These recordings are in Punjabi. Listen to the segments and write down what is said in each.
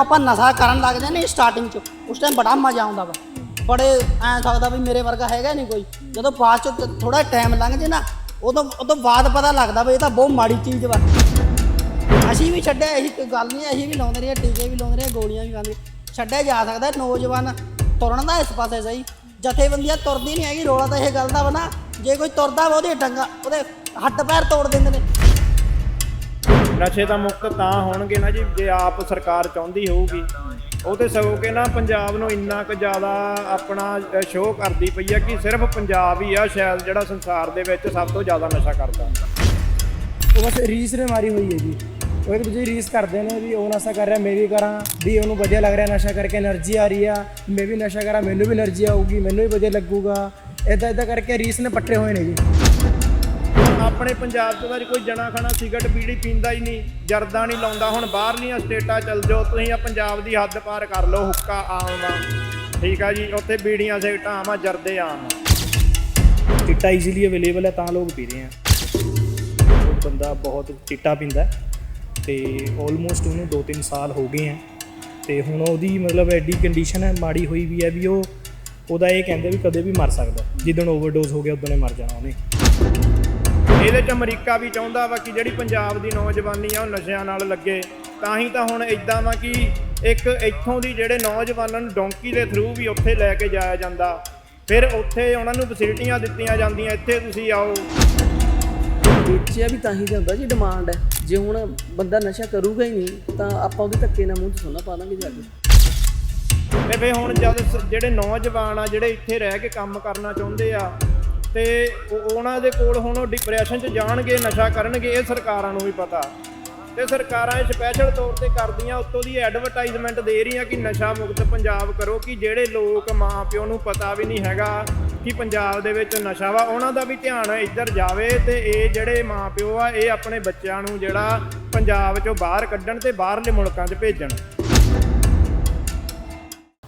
ਆਪਾਂ ਨਸ਼ਾ ਕਰਨ ਲੱਗਦੇ ਨੇ ਸਟਾਰਟਿੰਗ 'ਚ। ਉਸ ਟਾਈਮ ਬੜਾ ਮਜ਼ਾ ਆਉਂਦਾ ਵਾ। ਬੜੇ ਐਂ ਸਕਦਾ ਵੀ ਮੇਰੇ ਵਰਗਾ ਹੈਗਾ ਨਹੀਂ ਕੋਈ। ਜਦੋਂ ਬਾਅਦ 'ਚ ਥੋੜਾ ਟਾਈਮ ਲੰਘ ਜੇ ਨਾ, ਉਦੋਂ ਉਦੋਂ ਬਾਅਦ ਪਤਾ ਲੱਗਦਾ ਵੀ ਇਹ ਤਾਂ ਬਹੁਤ ਮਾੜੀ ਚੀਜ਼ ਵਾ। ਅਸੀਂ ਵੀ ਛੱਡਿਆ, ਇਹੀ ਕੋਈ ਗੱਲ ਨਹੀਂ ਅਸੀਂ ਵੀ ਲਾਉਂਦੇ ਰਹੇ ਟੀਕੇ ਵੀ ਲਾਉਂਦੇ ਰਹੇ ਗੋਲੀਆਂ ਵੀ ਖਾਂਦੇ ਛੱਡਿਆ ਜਾ ਸਕਦਾ, ਨੌਜਵਾਨ ਤੁਰਨ ਦਾ ਇਸ ਪਾਸੇ ਸਹੀ। ਜਥੇਬੰਦੀਆਂ ਤੁਰਦੀ ਨਹੀਂ ਹੈਗੀ, ਰੋਲਾ ਤਾਂ ਇਹ ਗੱਲ ਦਾ ਵਾ ਨਾ, ਜੇ ਕੋਈ ਤੁਰਦਾ ਵਾ ਉਹਦੇ ਡੰਗਾ ਉਹਦੇ ਹੱਡ ਪੈਰ ਤੋੜ ਦਿੰਦੇ ਨੇ। ਨਸ਼ੇ ਤਾਂ ਮੁਕਤ ਤਾਂ ਹੋਣਗੇ ਨਾ ਜੀ, ਜੇ ਆਪ ਸਰਕਾਰ ਚਾਹੁੰਦੀ ਹੋਊਗੀ। ਉਹ ਤੇ ਸਗੋਂ ਕਿ ਨਾ ਪੰਜਾਬ ਨੂੰ ਇੰਨਾ ਕੁ ਜ਼ਿਆਦਾ ਆਪਣਾ ਸ਼ੋਅ ਕਰਦੀ ਪਈ ਆ ਕਿ ਸਿਰਫ ਪੰਜਾਬ ਹੀ ਆ ਸ਼ਾਇਦ ਜਿਹੜਾ ਸੰਸਾਰ ਦੇ ਵਿੱਚ ਸਭ ਤੋਂ ਜ਼ਿਆਦਾ ਨਸ਼ਾ ਕਰਦਾ। ਉਹ ਬਸ ਰੀਸ ਨੇ ਮਾਰੀ ਹੋਈ ਹੈ ਜੀ। ਉਹ ਇੱਕ ਦੂਜੇ ਰੀਸ ਕਰਦੇ ਨੇ ਵੀ ਉਹ ਨਸ਼ਾ ਕਰ ਰਿਹਾ, ਮੈਂ ਵੀ ਕਰਾਂ, ਵੀ ਉਹਨੂੰ ਵਧੀਆ ਲੱਗ ਰਿਹਾ ਨਸ਼ਾ ਕਰਕੇ એનર્ਜੀ ਆ ਰਹੀ ਆ, ਮੈਂ ਵੀ ਨਸ਼ਾ ਕਰਾਂ, ਮੈਨੂੰ ਵੀ એનર્ਜੀ ਆਊਗੀ, ਮੈਨੂੰ ਵੀ ਵਧੀਆ ਲੱਗੂਗਾ। ਇਦਾਂ ਇਦਾਂ ਕਰਕੇ ਰੀਸ ਨੇ ਪੱਟੇ ਹੋਏ ਨੇ ਜੀ। ਆਪਣੇ ਪੰਜਾਬ 'ਚ ਤਾਂ ਕੋਈ ਜਣਾ ਖਣਾ ਸਿਗਰਟ ਬੀੜੀ ਪੀਂਦਾ ਹੀ ਨਹੀਂ, ਜਰਦਾ ਨਹੀਂ ਲਾਉਂਦਾ, ਹੁਣ ਬਾਹਰਲੀਆਂ ਸਟੇਟਾਂ ਚੱਲ ਜਾਓ, ਤੁਸੀਂ ਆ ਪੰਜਾਬ ਦੀ ਹੱਦ ਪਾਰ ਕਰ ਲਓ, ਹੁੱਕਾ ਆਮ ਆ। ਠੀਕ ਆ ਜੀ, ਉੱਥੇ ਬੀੜੀਆਂ ਸਿਗਰਟਾਂ ਆਮ ਆ, ਜਰਦੇ ਆਮ ਆ। ਚਿੱਟਾ ਈਜ਼ੀਲੀ ਅਵੇਲੇਬਲ ਹੈ, ਤਾਂ ਲੋਕ ਪੀ ਰਹੇ ਆ। ਬੰਦਾ ਬਹੁਤ ਚਿੱਟਾ ਪੀਂਦਾ ਹੈ, ਤੇ ਆਲਮੋਸਟ ਉਹਨੂੰ 2-3 ਸਾਲ ਹੋ ਗਏ ਆ। ਤੇ ਹੁਣ ਉਹਦੀ ਮਤਲਬ ਐਡੀ ਕੰਡੀਸ਼ਨ ਹੈ, ਮਾੜੀ ਹੋਈ ਵੀ ਹੈ ਵੀ ਉਹ, ਉਹਦਾ ਇਹ ਕਹਿੰਦੇ ਵੀ ਕਦੇ ਵੀ ਮਰ ਸਕਦਾ, ਜਿੱਦਣ ਓਵਰਡੋਜ਼ ਹੋ ਗਿਆ, ਉਦੋਂ ਹੀ ਮਰ ਜਾਣਾ ਉਹਨੇ। ਇਹਦੇ 'ਚ ਅਮਰੀਕਾ ਵੀ ਚਾਹੁੰਦਾ ਵਾ ਕਿ ਜਿਹੜੀ ਪੰਜਾਬ ਦੀ ਨੌਜਵਾਨੀ ਆ ਉਹ ਨਸ਼ਿਆਂ ਨਾਲ ਲੱਗੇ। ਤਾਂ ਹੀ ਤਾਂ ਹੁਣ ਇਦਾਂ ਵਾ ਕਿ ਇੱਕ ਇੱਥੋਂ ਦੀ ਜਿਹੜੇ ਨੌਜਵਾਨਾਂ ਨੂੰ ਡੋਂਕੀ ਦੇ ਥਰੂ ਵੀ ਉੱਥੇ ਲੈ ਕੇ ਜਾਇਆ ਜਾਂਦਾ। ਫਿਰ ਉੱਥੇ ਉਹਨਾਂ ਨੂੰ ਫੈਸਿਲਿਟੀਆਂ ਦਿੱਤੀਆਂ ਜਾਂਦੀਆਂ ਇੱਥੇ ਤੁਸੀਂ ਆਓ। ਵੇਚਿਆ ਵੀ ਤਾਂ ਹੀ ਜਾਂਦਾ ਜੀ ਡਿਮਾਂਡ ਹੈ ਜੇ ਹੁਣ ਬੰਦਾ ਨਸ਼ਾ ਕਰੂਗਾ ਹੀ ਨਹੀਂ ਤਾਂ ਆਪਾਂ ਉਹਦੇ ਧੱਕੇ ਨਾਲ ਮੂੰਹ 'ਚ ਸੁਣਨਾ ਪਾ ਦਾਂਗੇ ਜਾ ਕੇ। ਤੇ ਫਿਰ ਹੁਣ ਜਦ ਜਿਹੜੇ ਨੌਜਵਾਨ ਆ ਜਿਹੜੇ ਇੱਥੇ ਰਹਿ ਕੇ ਕੰਮ ਕਰਨਾ ਚਾਹੁੰਦੇ ਆ ਤੇ ਉਹਨਾਂ ਦੇ ਕੋਲ ਹੁਣ ਉਹ ਡਿਪਰੈਸ਼ਨ 'ਚ ਜਾਣਗੇ, ਨਸ਼ਾ ਕਰਨਗੇ, ਇਹ ਸਰਕਾਰਾਂ ਨੂੰ ਵੀ ਪਤਾ। ਤੇ ਸਰਕਾਰਾਂ ਇਹ ਸਪੈਸ਼ਲ ਤੌਰ ਤੇ ਕਰਦੀਆਂ, ਉੱਤੋਂ ਦੀ ਐਡਵਰਟਾਈਜ਼ਮੈਂਟ ਦੇ ਰਹੀਆਂ ਕਿ ਨਸ਼ਾ ਮੁਕਤ ਪੰਜਾਬ ਕਰੋ, ਕਿ ਜਿਹੜੇ ਲੋਕ ਮਾਂ ਪਿਓ ਨੂੰ ਪਤਾ ਵੀ ਨਹੀਂ ਹੈਗਾ ਕਿ ਪੰਜਾਬ ਦੇ ਵਿੱਚ ਨਸ਼ਾ ਵਾ, ਉਹਨਾਂ ਦਾ ਵੀ ਧਿਆਨ ਇੱਧਰ ਜਾਵੇ ਤੇ ਇਹ ਜਿਹੜੇ ਮਾਂ ਪਿਓ ਆ, ਇਹ ਆਪਣੇ ਬੱਚਿਆਂ ਨੂੰ ਜਿਹੜਾ ਪੰਜਾਬ 'ਚੋਂ ਬਾਹਰ ਕੱਢਣ ਤੇ ਬਾਹਰਲੇ ਮੁਲਕਾਂ 'ਚ ਭੇਜਣ।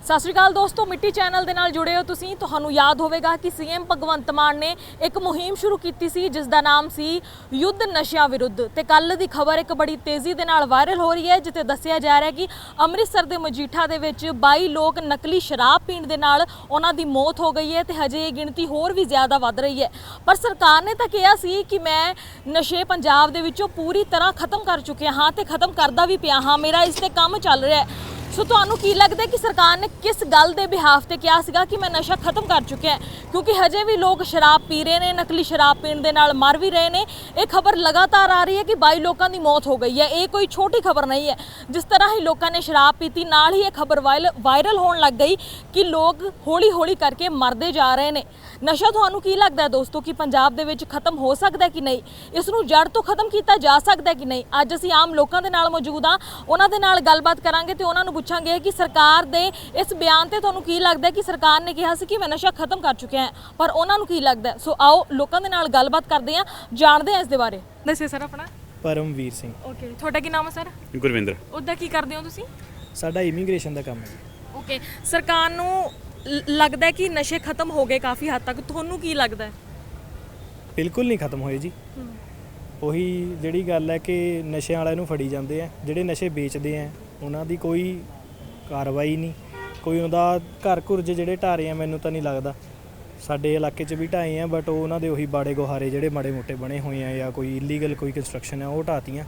ਸਤਿ ਸ਼੍ਰੀ ਅਕਾਲ ਦੋਸਤੋ, ਮਿੱਟੀ ਚੈਨਲ ਦੇ ਨਾਲ ਜੁੜੇ ਹੋ ਤੁਸੀਂ। ਤੁਹਾਨੂੰ ਯਾਦ ਹੋਵੇਗਾ ਕਿ ਸੀਐਮ ਭਗਵੰਤ ਮਾਨ ਨੇ ਇੱਕ ਮੁਹਿੰਮ ਸ਼ੁਰੂ ਕੀਤੀ ਸੀ, ਜਿਸ ਦਾ ਨਾਮ ਸੀ ਯੁੱਧ ਨਸ਼ਿਆਂ ਵਿਰੁੱਧ। ਤੇ ਕੱਲ ਦੀ ਖਬਰ ਇੱਕ ਬੜੀ ਤੇਜ਼ੀ ਦੇ ਨਾਲ ਵਾਇਰਲ ਹੋ ਰਹੀ ਹੈ, ਜਿੱਥੇ ਦੱਸਿਆ ਜਾ ਰਿਹਾ ਹੈ ਕਿ ਅੰਮ੍ਰਿਤਸਰ ਦੇ ਮਜੀਠਾ ਦੇ ਵਿੱਚ 22 ਲੋਕ ਨਕਲੀ ਸ਼ਰਾਬ ਪੀਣ ਦੇ ਨਾਲ ਉਹਨਾਂ ਦੀ ਮੌਤ ਹੋ ਗਈ ਹੈ ਤੇ ਹਜੇ ਇਹ ਗਿਣਤੀ ਹੋਰ ਵੀ ਜ਼ਿਆਦਾ ਵੱਧ ਰਹੀ ਹੈ। ਪਰ ਸਰਕਾਰ ਨੇ ਤਾਂ ਕਿਹਾ ਸੀ ਕਿ ਮੈਂ ਨਸ਼ੇ ਪੰਜਾਬ ਦੇ ਵਿੱਚੋਂ ਪੂਰੀ ਤਰ੍ਹਾਂ ਖਤਮ ਕਰ ਚੁੱਕਿਆ ਹਾਂ ਤੇ ਖਤਮ ਕਰਦਾ ਵੀ ਪਿਆ ਹਾਂ। ਮੇਰਾ ਇਸ ਤੇ ਕੰਮ ਚੱਲ ਰਿਹਾ ਹੈ। ਸੋ ਤੁਹਾਨੂੰ ਕੀ ਲੱਗਦਾ ਕਿ ਸਰਕਾਰ ਨੇ ਕਿਸ ਗੱਲ ਦੇ ਬਿਹਾਫ ਤੇ ਕਿਹਾ ਸੀਗਾ ਕਿ ਮੈਂ ਨਸ਼ਾ ਖਤਮ ਕਰ ਚੁੱਕਿਆ ਕਿਉਂਕਿ ਹਜੇ ਵੀ ਲੋਕ ਸ਼ਰਾਬ ਪੀ ਰਹੇ ਨੇ, ਨਕਲੀ ਸ਼ਰਾਬ ਪੀਣ ਦੇ ਨਾਲ ਮਰ ਵੀ ਰਹੇ ਨੇ। ਇਹ ਖਬਰ ਲਗਾਤਾਰ ਆ ਰਹੀ ਹੈ ਕਿ 22 ਲੋਕਾਂ ਦੀ ਮੌਤ ਹੋ ਗਈ ਹੈ। ਇਹ ਕੋਈ ਛੋਟੀ ਖਬਰ ਨਹੀਂ ਹੈ। ਜਿਸ ਤਰ੍ਹਾਂ ਹੀ ਲੋਕਾਂ ਨੇ ਸ਼ਰਾਬ ਪੀਤੀ, ਨਾਲ ਹੀ ਇਹ ਖਬਰ ਵਾਇਰਲ ਹੋਣ ਲੱਗ ਗਈ ਕਿ ਲੋਕ ਹੌਲੀ-ਹੌਲੀ ਕਰਕੇ ਮਰਦੇ ਜਾ ਰਹੇ ਨੇ। ਨਸ਼ਾ ਤੁਹਾਨੂੰ ਕੀ ਲੱਗਦਾ ਦੋਸਤੋ ਕਿ ਪੰਜਾਬ ਦੇ ਵਿੱਚ ਖਤਮ ਹੋ ਸਕਦਾ ਕਿ ਨਹੀਂ? ਇਸ ਨੂੰ ਜੜ ਤੋਂ ਖਤਮ ਕੀਤਾ ਜਾ ਸਕਦਾ ਕਿ ਨਹੀਂ? ਅੱਜ ਅਸੀਂ ਆਮ ਲੋਕਾਂ ਦੇ ਨਾਲ ਮੌਜੂਦ ਹਾਂ। ਉਹਨਾਂ ਦੇ ਨਾਲ ਗੱਲਬਾਤ ਕਰਾਂਗੇ ਤੇ ਉਹਨਾਂ ਨੂੰ ਪੁੱਛਾਂਗੇ ਕਿ ਸਰਕਾਰ ਦੇ ਇਸ ਬਿਆਨ ਤੇ ਤੁਹਾਨੂੰ ਕੀ ਲੱਗਦਾ ਹੈ ਕਿ ਸਰਕਾਰ ਨੇ ਕਿਹਾ ਸੀ ਕਿ ਮੈਂ ਨਸ਼ਾ ਖਤਮ ਕਰ ਚੁੱਕਿਆ ਹਾਂ ਪਰ ਉਹਨਾਂ ਨੂੰ ਕੀ ਲੱਗਦਾ? ਸੋ ਆਓ ਲੋਕਾਂ ਦੇ ਨਾਲ ਗੱਲਬਾਤ ਕਰਦੇ ਹਾਂ ਜਾਣਦੇ ਹਾਂ ਇਸ ਦੇ ਬਾਰੇ। ਦੱਸਿਓ ਸਰ ਆਪਣਾ। ਪਰਮਵੀਰ ਸਿੰਘ। ਓਕੇ ਤੁਹਾਡਾ ਕੀ ਨਾਮ ਹੈ ਸਰ? ਗੁਰਵਿੰਦਰ। ਉਹਦਾ ਕੀ ਕਰਦੇ ਹੋ ਤੁਸੀਂ? ਸਾਡਾ ਇਮੀਗ੍ਰੇਸ਼ਨ ਦਾ ਕੰਮ ਹੈ ਜੀ। ਓਕੇ ਸਰਕਾਰ ਨੂੰ ਲ- ਲੱਗਦਾ ਹੈ ਕਿ ਨਸ਼ੇ ਖਤਮ ਹੋ ਗਏ ਕਾਫੀ ਹੱਦ ਤੱਕ। ਤੁਹਾਨੂੰ ਕੀ ਲੱਗਦਾ ਹੈ? ਬਿਲਕੁਲ ਨਹੀਂ ਖਤਮ ਹੋਏ ਜੀ। ਉਹੀ ਜਿਹੜੀ ਗੱਲ ਹੈ ਕਿ ਨਸ਼ਿਆਂ ਵਾਲਿਆਂ ਨੂੰ ਫੜੀ ਜਾਂਦੇ ਆ ਜਿਹੜੇ ਨਸ਼ੇ ਵੇਚਦੇ ਆ ਉਹਨਾਂ ਦੀ ਕੋਈ ਕਾਰਵਾਈ ਨਹੀਂ। ਕੋਈ ਉਹਦਾ ਘਰ ਘੁਰਜ ਜਿਹੜੇ ਢਾਰੇ ਆ ਮੈਨੂੰ ਤਾਂ ਨਹੀਂ ਲੱਗਦਾ। ਸਾਡੇ ਇਲਾਕੇ 'ਚ ਵੀ ਢਾਏ ਆ ਬਟ ਉਹਨਾਂ ਦੇ ਉਹੀ ਬਾੜੇ ਗੁਹਾਰੇ ਜਿਹੜੇ ਮਾੜੇ ਮੋਟੇ ਬਣੇ ਹੋਏ ਆ ਜਾਂ ਕੋਈ ਇਲੀਗਲ ਕੋਈ ਕੰਸਟਰਕਸ਼ਨ ਆ ਉਹ ਢਾਤੀਆਂ।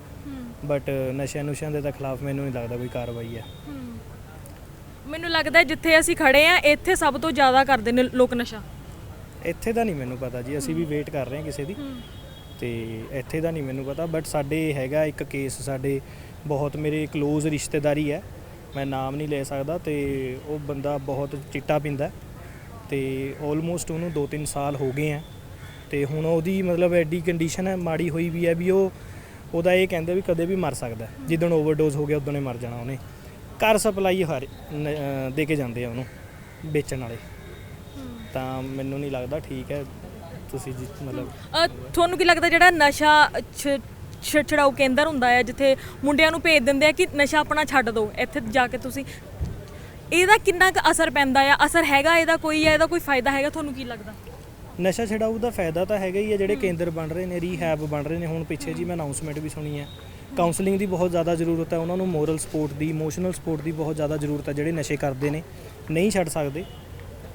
ਬਟ ਨਸ਼ਿਆਂ ਨੁਸ਼ਿਆਂ ਦੇ ਤਾਂ ਖਿਲਾਫ ਮੈਨੂੰ ਨਹੀਂ ਲੱਗਦਾ ਕੋਈ ਕਾਰਵਾਈ ਆ। ਮੈਨੂੰ ਲੱਗਦਾ ਹੈ ਜਿੱਥੇ ਅਸੀਂ ਖੜੇ ਆ ਇੱਥੇ ਸਭ ਤੋਂ ਜ਼ਿਆਦਾ ਕਰਦੇ ਨੇ ਲੋਕ ਨਸ਼ਾ। ਇੱਥੇ ਦਾ ਨਹੀਂ ਮੈਨੂੰ ਪਤਾ ਜੀ ਅਸੀਂ ਵੀ ਵੇਟ ਕਰ ਰਹੇ ਹਾਂ ਕਿਸੇ ਦੀ। ਤੇ ਇੱਥੇ ਦਾ ਨਹੀਂ ਮੈਨੂੰ ਪਤਾ ਬਟ ਸਾਡੇ ਹੈਗਾ ਇੱਕ ਕੇਸ ਸਾਡੇ ਬਹੁਤ ਮੇਰੇ ক্লোਜ਼ ਰਿਸ਼ਤੇਦਾਰੀ ਹੈ। ਮੈਂ ਨਾਮ ਨਹੀਂ ਲੈ ਸਕਦਾ ਤੇ ਉਹ ਬੰਦਾ ਬਹੁਤ ਚਿੱਟਾ ਪੀਂਦਾ ਹੈ ਤੇ ਆਲਮੋਸਟ ਉਹਨੂੰ 2-3 ਸਾਲ ਹੋ ਗਏ ਆ ਤੇ ਹੁਣ ਉਹਦੀ ਮਤਲਬ ਐਡੀ ਕੰਡੀਸ਼ਨ ਹੈ, ਮਾੜੀ ਹੋਈ ਵੀ ਹੈ ਵੀ ਉਹ, ਉਹਦਾ ਇਹ ਕਹਿੰਦੇ ਵੀ ਕਦੇ ਵੀ ਮਰ ਸਕਦਾ ਜਿੱਦਣ ਓਵਰਡੋਜ਼ ਹੋ ਗਿਆ, ਉਦੋਂ ਹੀ ਮਰ ਜਾਣਾ ਉਹਨੇ। ਘਰ ਸਪਲਾਈ ਹਰ ਦੇ ਕੇ ਜਾਂਦੇ ਆ ਉਹਨੂੰ, ਵੇਚਣ ਵਾਲੇ। ਤਾਂ ਮੈਨੂੰ ਨਹੀਂ ਲੱਗਦਾ ਠੀਕ ਹੈ, ਤੁਸੀਂ ਜਿਸ ਮਤਲਬ ਤੁਹਾਨੂੰ ਕੀ ਲੱਗਦਾ ਜਿਹੜਾ ਨਸ਼ਾ ਛ- ਛ- ਛਡਾਊ ਕੇਂਦਰ ਹੁੰਦਾ ਹੈ ਜਿੱਥੇ ਮੁੰਡਿਆਂ ਨੂੰ ਭੇਜ ਦਿੰਦੇ ਆ ਕਿ ਨਸ਼ਾ ਆਪਣਾ ਛੱਡ ਦਿਓ ਇੱਥੇ ਜਾ ਕੇ ਤੁਸੀਂ। ਇਹਦਾ ਕਿੰਨਾ ਕੁ ਅਸਰ ਪੈਂਦਾ ਆ? ਅਸਰ ਹੈਗਾ ਇਹਦਾ ਕੋਈ ਹੈ ਇਹਦਾ ਕੋਈ ਫਾਇਦਾ ਹੈਗਾ? ਤੁਹਾਨੂੰ ਕੀ ਲੱਗਦਾ? ਨਸ਼ਾ ਛਡਾਊ ਦਾ ਫਾਇਦਾ ਤਾਂ ਹੈਗਾ ਹੀ ਹੈ ਜਿਹੜੇ ਕੇਂਦਰ ਬਣ ਰਹੇ ਨੇ ਰੀਹੈਬ ਬਣ ਰਹੇ ਨੇ। ਹੁਣ ਪਿੱਛੇ ਜੀ ਮੈਂ ਅਨਾਉਂਸਮੈਂਟ ਵੀ ਸੁਣੀ ਹੈ ਕਾਉਂਸਲਿੰਗ ਦੀ ਬਹੁਤ ਜ਼ਿਆਦਾ ਜ਼ਰੂਰਤ ਹੈ ਉਹਨਾਂ ਨੂੰ ਮੋਰਲ ਸਪੋਰਟ ਦੀ ਇਮੋਸ਼ਨਲ ਸਪੋਰਟ ਦੀ ਬਹੁਤ ਜ਼ਿਆਦਾ ਜ਼ਰੂਰਤ ਹੈ ਜਿਹੜੇ ਨਸ਼ੇ ਕਰਦੇ ਨੇ। ਨਹੀਂ ਛੱਡ ਸਕਦੇ।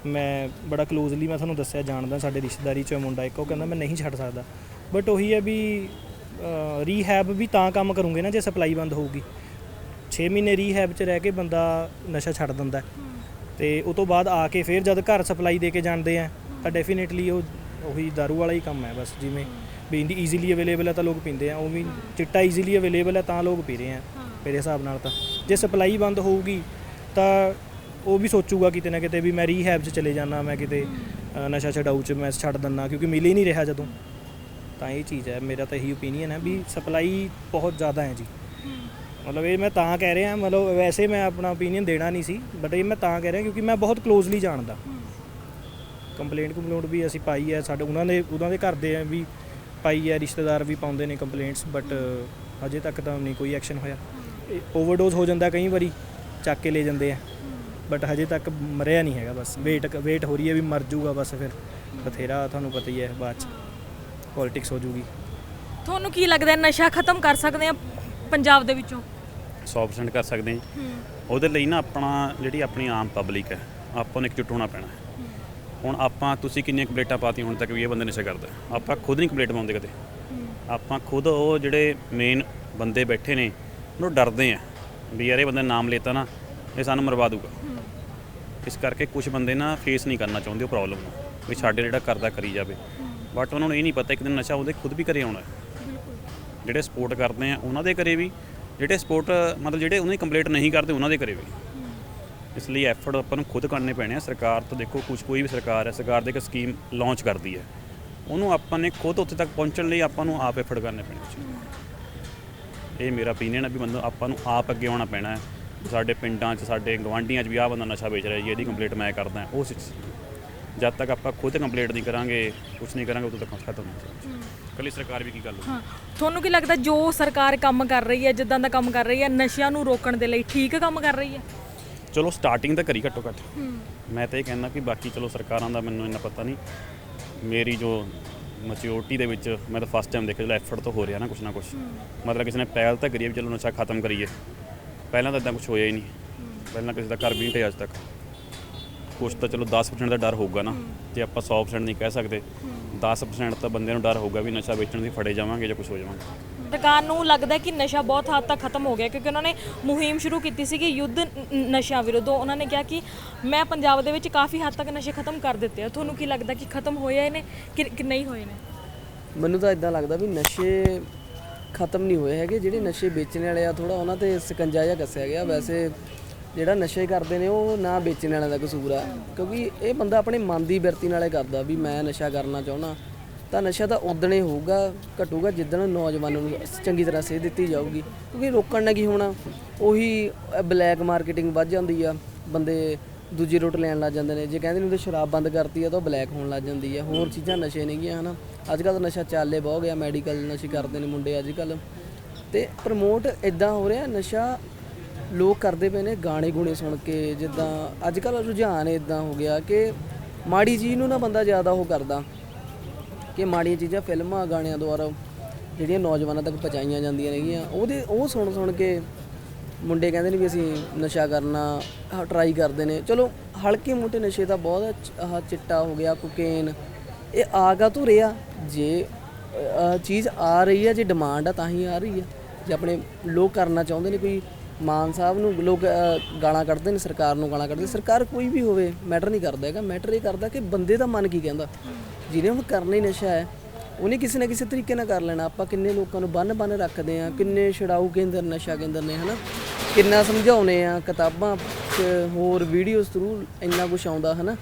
ਮੈਂ ਬੜਾ ਕਲੋਜ਼ਲੀ ਮੈਂ ਤੁਹਾਨੂੰ ਦੱਸਿਆ ਜਾਣਦਾ ਸਾਡੇ ਰਿਸ਼ਤੇਦਾਰੀ ਚੋਂ ਮੁੰਡਾ ਇੱਕ ਉਹ ਕਹਿੰਦਾ ਮੈਂ ਨਹੀਂ ਛੱਡ ਸਕਦਾ। ਬਟ ਉਹੀ ਹੈ ਵੀ ਰੀਹੈਬ ਵੀ ਤਾਂ ਕੰਮ ਕਰੂੰਗੇ ਨਾ ਜੇ ਸਪਲਾਈ ਬੰਦ ਹੋਊਗੀ। 6 ਮਹੀਨੇ ਰੀਹੈਬ 'ਚ ਰਹਿ ਕੇ ਬੰਦਾ ਨਸ਼ਾ ਛੱਡ ਦਿੰਦਾ। ਹੈ। ਤੇ ਉਸ ਤੋਂ ਬਾਅਦ ਆ ਕੇ ਫਿਰ ਜਦ ਘਰ ਸਪਲਾਈ ਦੇ ਕੇ ਜਾਂਦੇ ਆ, ਤਾਂ ਡੈਫੀਨੇਟਲੀ ਉਹ, ਉਹੀ दारू ਵਾਲਾ ਹੀ ਕੰਮ ਹੈ ਬਸ, ਜਿਵੇਂ ਵੀ ਇੰਦੀ ਈਜ਼ੀਲੀ ਅਵੇਲੇਬਲ ਹੈ ਤਾਂ ਲੋਕ ਪੀਂਦੇ ਆ ਉਹ ਵੀ ਚਿੱਟਾ ਈਜ਼ੀਲੀ ਅਵੇਲੇਬਲ ਹੈ ਤਾਂ ਲੋਕ ਪੀ ਰਹੇ ਆ, ਮੇਰੇ ਹਿਸਾਬ ਨਾਲ ਤਾਂ। ਜੇ ਸਪਲਾਈ ਬੰਦ ਹੋਊਗੀ, ਤਾਂ ਉਹ ਵੀ ਸੋਚੂਗਾ ਕਿਤੇ ਨਾ ਕਿਤੇ ਵੀ ਮੈਂ ਰੀਹੈਬ 'ਚ ਚਲੇ ਜਾਣਾ ਮੈਂ ਕਿਤੇ ਨਸ਼ਾ ਛਡਾਊ 'ਚ ਮੈਂ ਛੱਡ ਦਿੰਨਾ, ਕਿਉਂਕਿ ਮਿਲ ਹੀ ਨਹੀਂ ਰਿਹਾ ਜਦੋਂ। ਤਾਂ ਇਹ ਚੀਜ਼ ਹੈ ਮੇਰਾ ਤਾਂ ਇਹੀ ਓਪੀਨੀਅਨ ਹੈ ਵੀ ਸਪਲਾਈ ਬਹੁਤ ਜ਼ਿਆਦਾ ਹੈ ਜੀ। ਮਤਲਬ ਇਹ ਮੈਂ ਤਾਂ ਕਹਿ ਰਿਹਾ ਮਤਲਬ ਵੈਸੇ ਮੈਂ ਆਪਣਾ ਓਪੀਨੀਅਨ ਦੇਣਾ ਨਹੀਂ ਸੀ ਬਟ ਇਹ ਮੈਂ ਤਾਂ ਕਹਿ ਰਿਹਾ ਕਿਉਂਕਿ ਮੈਂ ਬਹੁਤ ਕਲੋਜ਼ਲੀ ਜਾਣਦਾ। ਕੰਪਲੇਂਟ ਕੰਪਲੇਂਟ ਵੀ ਅਸੀਂ ਪਾਈ ਹੈ ਸਾਡੇ ਉਹਨਾਂ ਦੇ ਉਹਨਾਂ ਦੇ ਘਰ ਦੇ ਵੀ ਪਾਈ ਹੈ ਰਿਸ਼ਤੇਦਾਰ ਵੀ ਪਾਉਂਦੇ ਨੇ ਕੰਪਲੇਂਟਸ ਬਟ ਅਜੇ ਤੱਕ ਤਾਂ ਨਹੀਂ ਕੋਈ ਐਕਸ਼ਨ ਹੋਇਆ। ਓਵਰਡੋਜ਼ ਹੋ ਜਾਂਦਾ ਕਈ ਵਾਰੀ ਚੱਕ ਕੇ ਲੈ ਜਾਂਦੇ ਆ। ਬਟ ਹਜੇ ਤੱਕ ਮਰਿਆ ਨਹੀਂ ਹੈਗਾ ਬਸ। ਵੇਟ ਵੇਟ ਹੋ ਰਹੀ ਹੈ ਵੀ ਮਰ ਜਾਊਗਾ ਬਸ ਫਿਰ। ਬਥੇਰਾ ਤੁਹਾਨੂੰ ਪਤਾ ਹੀ ਹੈ ਬਾਅਦ ਚ। ਪੋਲਿਟਿਕਸ ਹੋ ਜੂਗੀ। ਤੁਹਾਨੂੰ ਕੀ ਲੱਗਦਾ ਹੈ ਨਸ਼ਾ ਖਤਮ ਕਰ ਸਕਦੇ ਆ ਪੰਜਾਬ ਦੇ ਵਿੱਚੋਂ? 100% ਕਰ ਸਕਦੇ ਹਾਂ ਜੀ। ਉਹਦੇ ਲਈ ਨਾ ਆਪਣਾ ਜਿਹੜੀ ਆਪਣੀ ਆਮ ਪਬਲਿਕ ਹੈ ਆਪਾਂ ਨੂੰ ਇਕਜੁੱਟ ਹੋਣਾ ਪੈਣਾ ਹੈ। ਹੁਣ ਆਪਾਂ ਤੁਸੀਂ ਕਿੰਨੀਆਂ ਕੰਪਲੇਂਟਾਂ ਪਾਤੀਆਂ ਹੁਣ ਤੱਕ ਵੀ ਇਹ ਬੰਦੇ ਨਸ਼ਾ ਕਰਦਾ ਹੈ। ਆਪਾਂ ਖੁਦ ਨਹੀਂ ਕੰਪਲੇਂਟ ਪਾਉਂਦੇ ਕਦੇ। ਆਪਾਂ ਖੁਦ ਉਹ ਜਿਹੜੇ ਮੇਨ ਬੰਦੇ ਬੈਠੇ ਨੇ ਉਹਨੂੰ ਡਰਦੇ ਆ ਵੀ ਯਾਰ ਇਹ ਬੰਦੇ ਨਾਮ ਲੇਤਾ ਨਾ ਇਹ ਸਾਨੂੰ ਮਰਵਾ ਦੂਗਾ ਇਸ ਕਰਕੇ ਕੁਝ ਬੰਦੇ ਨਾ ਫੇਸ ਨਹੀਂ ਕਰਨਾ ਚਾਹੁੰਦੇ ਉਹ ਪ੍ਰੋਬਲਮ ਨੂੰ ਵੀ ਸਾਡੇ ਜਿਹੜਾ ਕਰਦਾ ਕਰੀ ਜਾਵੇ। ਬਟ ਉਹਨਾਂ ਨੂੰ ਇਹ ਨਹੀਂ ਪਤਾ ਇੱਕ ਦਿਨ ਨਸ਼ਾ ਉਹਦੇ ਖੁਦ ਵੀ ਘਰੇ ਆਉਣਾ ਜਿਹੜੇ ਸਪੋਰਟ ਕਰਦੇ ਆ ਉਹਨਾਂ ਦੇ ਘਰੇ ਵੀ, ਜਿਹੜੇ ਸਪੋਰਟ ਮਤਲਬ ਜਿਹੜੇ ਉਹਨਾਂ ਦੀ ਕੰਪਲੀਟ ਨਹੀਂ ਕਰਦੇ ਉਹਨਾਂ ਦੇ ਘਰੇ ਵੀ। ਇਸ ਲਈ ਐਫਰਟ ਆਪਾਂ ਨੂੰ ਖੁਦ ਕਰਨੇ ਪੈਣੇ ਆ। ਸਰਕਾਰ ਤਾਂ ਦੇਖੋ ਕੁਝ ਕੋਈ ਵੀ ਸਰਕਾਰ ਹੈ, ਸਰਕਾਰ ਦੇ ਇੱਕ ਸਕੀਮ ਲਾਂਚ ਕਰਦੀ ਹੈ। ਉਹਨੂੰ ਆਪਾਂ ਨੇ ਖੁਦ ਉੱਥੇ ਤੱਕ ਪਹੁੰਚਣ ਲਈ ਆਪਾਂ ਨੂੰ ਆਪ ਐਫਰਟ ਕਰਨੇ ਪੈਣੇ ਇਹ ਮੇਰਾ ਓਪੀਨੀਅਨ ਹੈ ਵੀ ਬੰਦਾ ਆਪਾਂ ਨੂੰ ਆਪ ਅੱਗੇ ਆਉਣਾ ਪੈਣਾ ਹੈ। ਸਾਡੇ ਪਿੰਡਾਂ 'ਚ, ਸਾਡੇ ਗਵਾਂਢੀਆਂ 'ਚ ਵੀ ਆਹ ਬੰਦਾ ਨਸ਼ਾ ਵੇਚ ਰਿਹਾ ਜੀ, ਇਹਦੀ ਕੰਪਲੀਟ ਮੈਂ ਕਰਦਾ, ਉਹ ਸਿ- ਜਦ ਤੱਕ ਆਪਾਂ ਖੁਦ ਕੰਪਲੀਟ ਨਹੀਂ ਕਰਾਂਗੇ ਕੁਝ ਨਹੀਂ ਕਰਾਂਗੇ ਉਦੋਂ ਤੱਕ ਖਤਮ ਨਹੀਂ ਹੋਣਾ ਕੱਲੀ ਸਰਕਾਰ ਵੀ ਕੀ ਕਰ ਲਊ ਹਾਂ ਤੁਹਾਨੂੰ ਕੀ ਲੱਗਦਾ ਜੋ ਸਰਕਾਰ ਕੰਮ ਕਰ ਰਹੀ ਹੈ ਜਿੱਦਾਂ ਦਾ ਕੰਮ ਕਰ ਰਹੀ ਹੈ ਨਸ਼ਿਆਂ ਨੂੰ ਰੋਕਣ ਦੇ ਲਈ ਠੀਕ ਕੰਮ ਕਰ ਰਹੀ ਹੈ? ਚਲੋ ਸਟਾਰਟਿੰਗ ਤਾਂ ਕਰੀ ਘੱਟੋ ਘੱਟ। ਮੈਂ ਤਾਂ ਇਹ ਕਹਿੰਦਾ ਕਿ ਬਾਕੀ ਚਲੋ ਸਰਕਾਰਾਂ ਦਾ ਮੈਨੂੰ ਇੰਨਾ ਪਤਾ ਨਹੀਂ। ਮੇਰੀ ਜੋ ਮੈਚਿਓਰਟੀ ਦੇ ਵਿੱਚ ਮੈਂ ਤਾਂ ਫਸਟ ਟਾਈਮ ਦੇਖਿਆ ਚਲੋ ਐਫਰਟ ਤਾਂ ਹੋ ਰਿਹਾ ਨਾ ਕੁਛ ਨਾ ਕੁਛ। ਮਤਲਬ ਕਿਸੇ ਨੇ ਪਹਿਲ ਤਾਂ ਕਰੀ ਹੈ ਵੀ ਚਲੋ ਨਸ਼ਾ ਖਤਮ ਕਰੀਏ। ਪਹਿਲਾਂ ਤਾਂ ਇਦਾਂ ਕੁਝ ਹੋਇਆ ਹੀ ਨਹੀਂ। ਪਹਿਲਾਂ ਕਿਸੇ ਦਾ ਘਰ ਵੀ ਨਹੀਂ ਢਿਆ ਅੱਜ ਤੱਕ। ਕੁਛ ਤਾਂ ਚਲੋ 10% ਦਾ ਡਰ ਹੋਊਗਾ ਨਾ ਜੇ ਆਪਾਂ 100% ਨਹੀਂ ਕਹਿ ਸਕਦੇ। 10% ਤਾਂ ਬੰਦੇ ਨੂੰ ਡਰ ਹੋਊਗਾ ਵੀ ਨਸ਼ਾ ਵੇਚਣ ਦੀ ਫੜੇ ਜਾਵਾਂਗੇ ਜਾਂ ਕੁਝ ਹੋ ਜਾਵਾਂਗੇ। ਸਰਕਾਰ ਨੂੰ ਲੱਗਦਾ ਕਿ ਨਸ਼ਾ ਬਹੁਤ ਹੱਦ ਤੱਕ ਖਤਮ ਹੋ ਗਿਆ ਕਿਉਂਕਿ ਉਹਨਾਂ ਨੇ ਮੁਹਿੰਮ ਸ਼ੁਰੂ ਕੀਤੀ ਸੀ ਕਿ ਯੁੱਧ ਨਸ਼ਿਆਂ ਵਿਰੁੱਧ। ਉਹਨਾਂ ਨੇ ਕਿਹਾ ਕਿ ਮੈਂ ਪੰਜਾਬ ਦੇ ਵਿੱਚ ਕਾਫੀ ਹੱਦ ਤੱਕ ਨਸ਼ੇ ਖਤਮ ਕਰ ਦਿੱਤੇ ਆ। ਤੁਹਾਨੂੰ ਕੀ ਲੱਗਦਾ ਕਿ ਖਤਮ ਹੋਏ ਆ ਨੇ ਕਿ ਨਹੀਂ ਹੋਏ ਨੇ? ਮੈਨੂੰ ਤਾਂ ਇਦਾਂ ਲੱਗਦਾ ਵੀ ਨਸ਼ੇ ਖਤਮ ਨਹੀਂ ਹੋਏ ਹੈਗੇ। ਜਿਹੜੇ ਨਸ਼ੇ ਵੇਚਣ ਵਾਲੇ ਆ ਥੋੜਾ ਉਹਨਾਂ ਤੇ ਸਕੰਜਾ ਜਿਹਾ ਕੱਸਿਆ ਗਿਆ। ਵੈਸੇ ਜਿਹੜਾ ਨਸ਼ੇ ਕਰਦੇ ਨੇ, ਉਹ ਨਾ ਵੇਚਣ ਵਾਲਿਆਂ ਦਾ ਕਸੂਰ ਆ। ਕਿਉਂਕਿ ਇਹ ਬੰਦਾ ਆਪਣੇ ਮਨ ਦੀ ਬਿਰਤੀ ਨਾਲੇ ਕਰਦਾ ਵੀ ਮੈਂ ਨਸ਼ਾ ਕਰਨਾ ਚਾਹੁੰਦਾ। ਤਾਂ ਨਸ਼ਾ ਤਾਂ ਉਦਣੇ ਹੋਊਗਾ, ਘਟੂਗਾ ਜਿੱਦਣ ਨੌਜਵਾਨ ਨੂੰ ਚੰਗੀ ਤਰ੍ਹਾਂ ਸੇਧ ਦਿੱਤੀ ਜਾਊਗੀ। ਕਿਉਂਕਿ ਰੋਕਣ ਨਾਲ ਕੀ ਹੋਣਾ? ਉਹੀ ਬਲੈਕ ਮਾਰਕੀਟਿੰਗ ਵੱਧ ਜਾਂਦੀ ਆ। ਬੰਦੇ ਦੂਜੀ ਰੂਟ ਲੈਣ ਲੱਗ ਜਾਂਦੇ ਨੇ। ਜੇ ਕਹਿੰਦੇ ਨੇ ਉਹਦੇ ਸ਼ਰਾਬ ਬੰਦ ਕਰਤੀ ਆ, ਤਾਂ ਉਹ ਬਲੈਕ ਹੋਣ ਲੱਗ ਜਾਂਦੀ ਆ। ਹੋਰ ਚੀਜ਼ਾਂ ਨਸ਼ੇ ਨਹੀਂ ਗਿਆ, ਹਨਾ? ਅੱਜ ਕੱਲ੍ਹ ਤਾਂ ਨਸ਼ਾ ਚਾਲੇ ਬਹੁਤ ਗਿਆ। ਮੈਡੀਕਲ ਨਸ਼ੇ ਕਰਦੇ ਨੇ ਮੁੰਡੇ ਅੱਜ ਕੱਲ੍ਹ ਤੇ ਪ੍ਰਮੋਟ ਇਦਾਂ ਹੋ ਰਿਹਾ, ਨਸ਼ਾ ਲੋਕ ਕਰਦੇ ਪਏ ਨੇ ਗਾਣੇ ਗੁਣੇ ਸੁਣ ਕੇ, ਜਿੱਦਾਂ ਅੱਜ ਕੱਲ੍ਹ ਰੁਝਾਨ ਇਦਾਂ ਹੋ ਗਿਆ ਕਿ ਮਾੜੀ ਚੀਜ਼ ਨੂੰ ਨਾ ਬੰਦਾ ਜ਼ਿਆਦਾ ਉਹ ਕਰਦਾ ਕਿ ਮਾੜੀਆਂ ਚੀਜ਼ਾਂ ਫਿਲਮਾਂ, ਗਾਣਿਆਂ ਦੁਆਰਾ ਜਿਹੜੀਆਂ ਨੌਜਵਾਨਾਂ ਤੱਕ ਪਹੁੰਚਾਈਆਂ ਜਾਂਦੀਆਂ ਨੇਗੀਆਂ, ਉਹਦੇ ਉਹ ਸੁਣ ਸੁਣ ਕੇ ਮੁੰਡੇ ਕਹਿੰਦੇ ਨੇ ਵੀ ਅਸੀਂ ਨਸ਼ਾ ਕਰਨਾ ਟਰਾਈ ਕਰਦੇ ਨੇ। ਚਲੋ, ਹਲਕੇ ਮੋਟੇ ਨਸ਼ੇ ਦਾ ਬਹੁਤ ਆਹ ਚਿੱਟਾ ਹੋ ਗਿਆ ਕੋਕੇਨ ਇਹ ਆਗਾ ਤੋਂ ਰਿਹਾ। ਜੇ ਚੀਜ਼ ਆ ਰਹੀ ਹੈ ਜੇ ਡਿਮਾਂਡ ਆ ਤਾਂ ਹੀ ਆ ਰਹੀ ਹੈ ਜੇ ਆਪਣੇ ਲੋਕ ਕਰਨਾ ਚਾਹੁੰਦੇ ਨੇ ਕੋਈ ਮਾਨ ਸਾਹਿਬ ਨੂੰ ਲੋਕ ਗਾਲਾਂ ਕੱਢਦੇ ਨੇ, ਸਰਕਾਰ ਨੂੰ ਗਾਲਾਂ ਕੱਢਦੇ ਸਰਕਾਰ ਕੋਈ ਵੀ ਹੋਵੇ, ਮੈਟਰ ਨਹੀਂ ਕਰਦਾ ਹੈਗਾ। ਮੈਟਰ ਇਹ ਕਰਦਾ ਕਿ ਬੰਦੇ ਦਾ ਮਨ ਕੀ ਕਹਿੰਦਾ। ਜਿਹਨੇ ਹੁਣ ਕਰਨਾ ਹੀ ਨਸ਼ਾ ਹੈ, ਉਹਨੇ ਕਿਸੇ ਨਾ ਕਿਸੇ ਤਰੀਕੇ ਨਾਲ ਕਰ ਲੈਣਾ। ਆਪਾਂ ਕਿੰਨੇ ਲੋਕਾਂ ਨੂੰ ਬੰਨ ਬੰਨ ਰੱਖਦੇ ਆ ਕਿੰਨੇ ਛਡਾਊ ਕੇਂਦਰ, ਨਸ਼ਾ ਕੇਂਦਰ ਨੇ, ਹਨਾ? ਕਿੰਨਾ ਸਮਝਾਉਨੇ ਆ ਕਿਤਾਬਾਂ 'ਚ ਹੋਰ ਵੀਡੀਓਜ਼ ਥਰੂ ਇੰਨਾ ਕੁਝ ਆਉਂਦਾ, ਹਨਾ?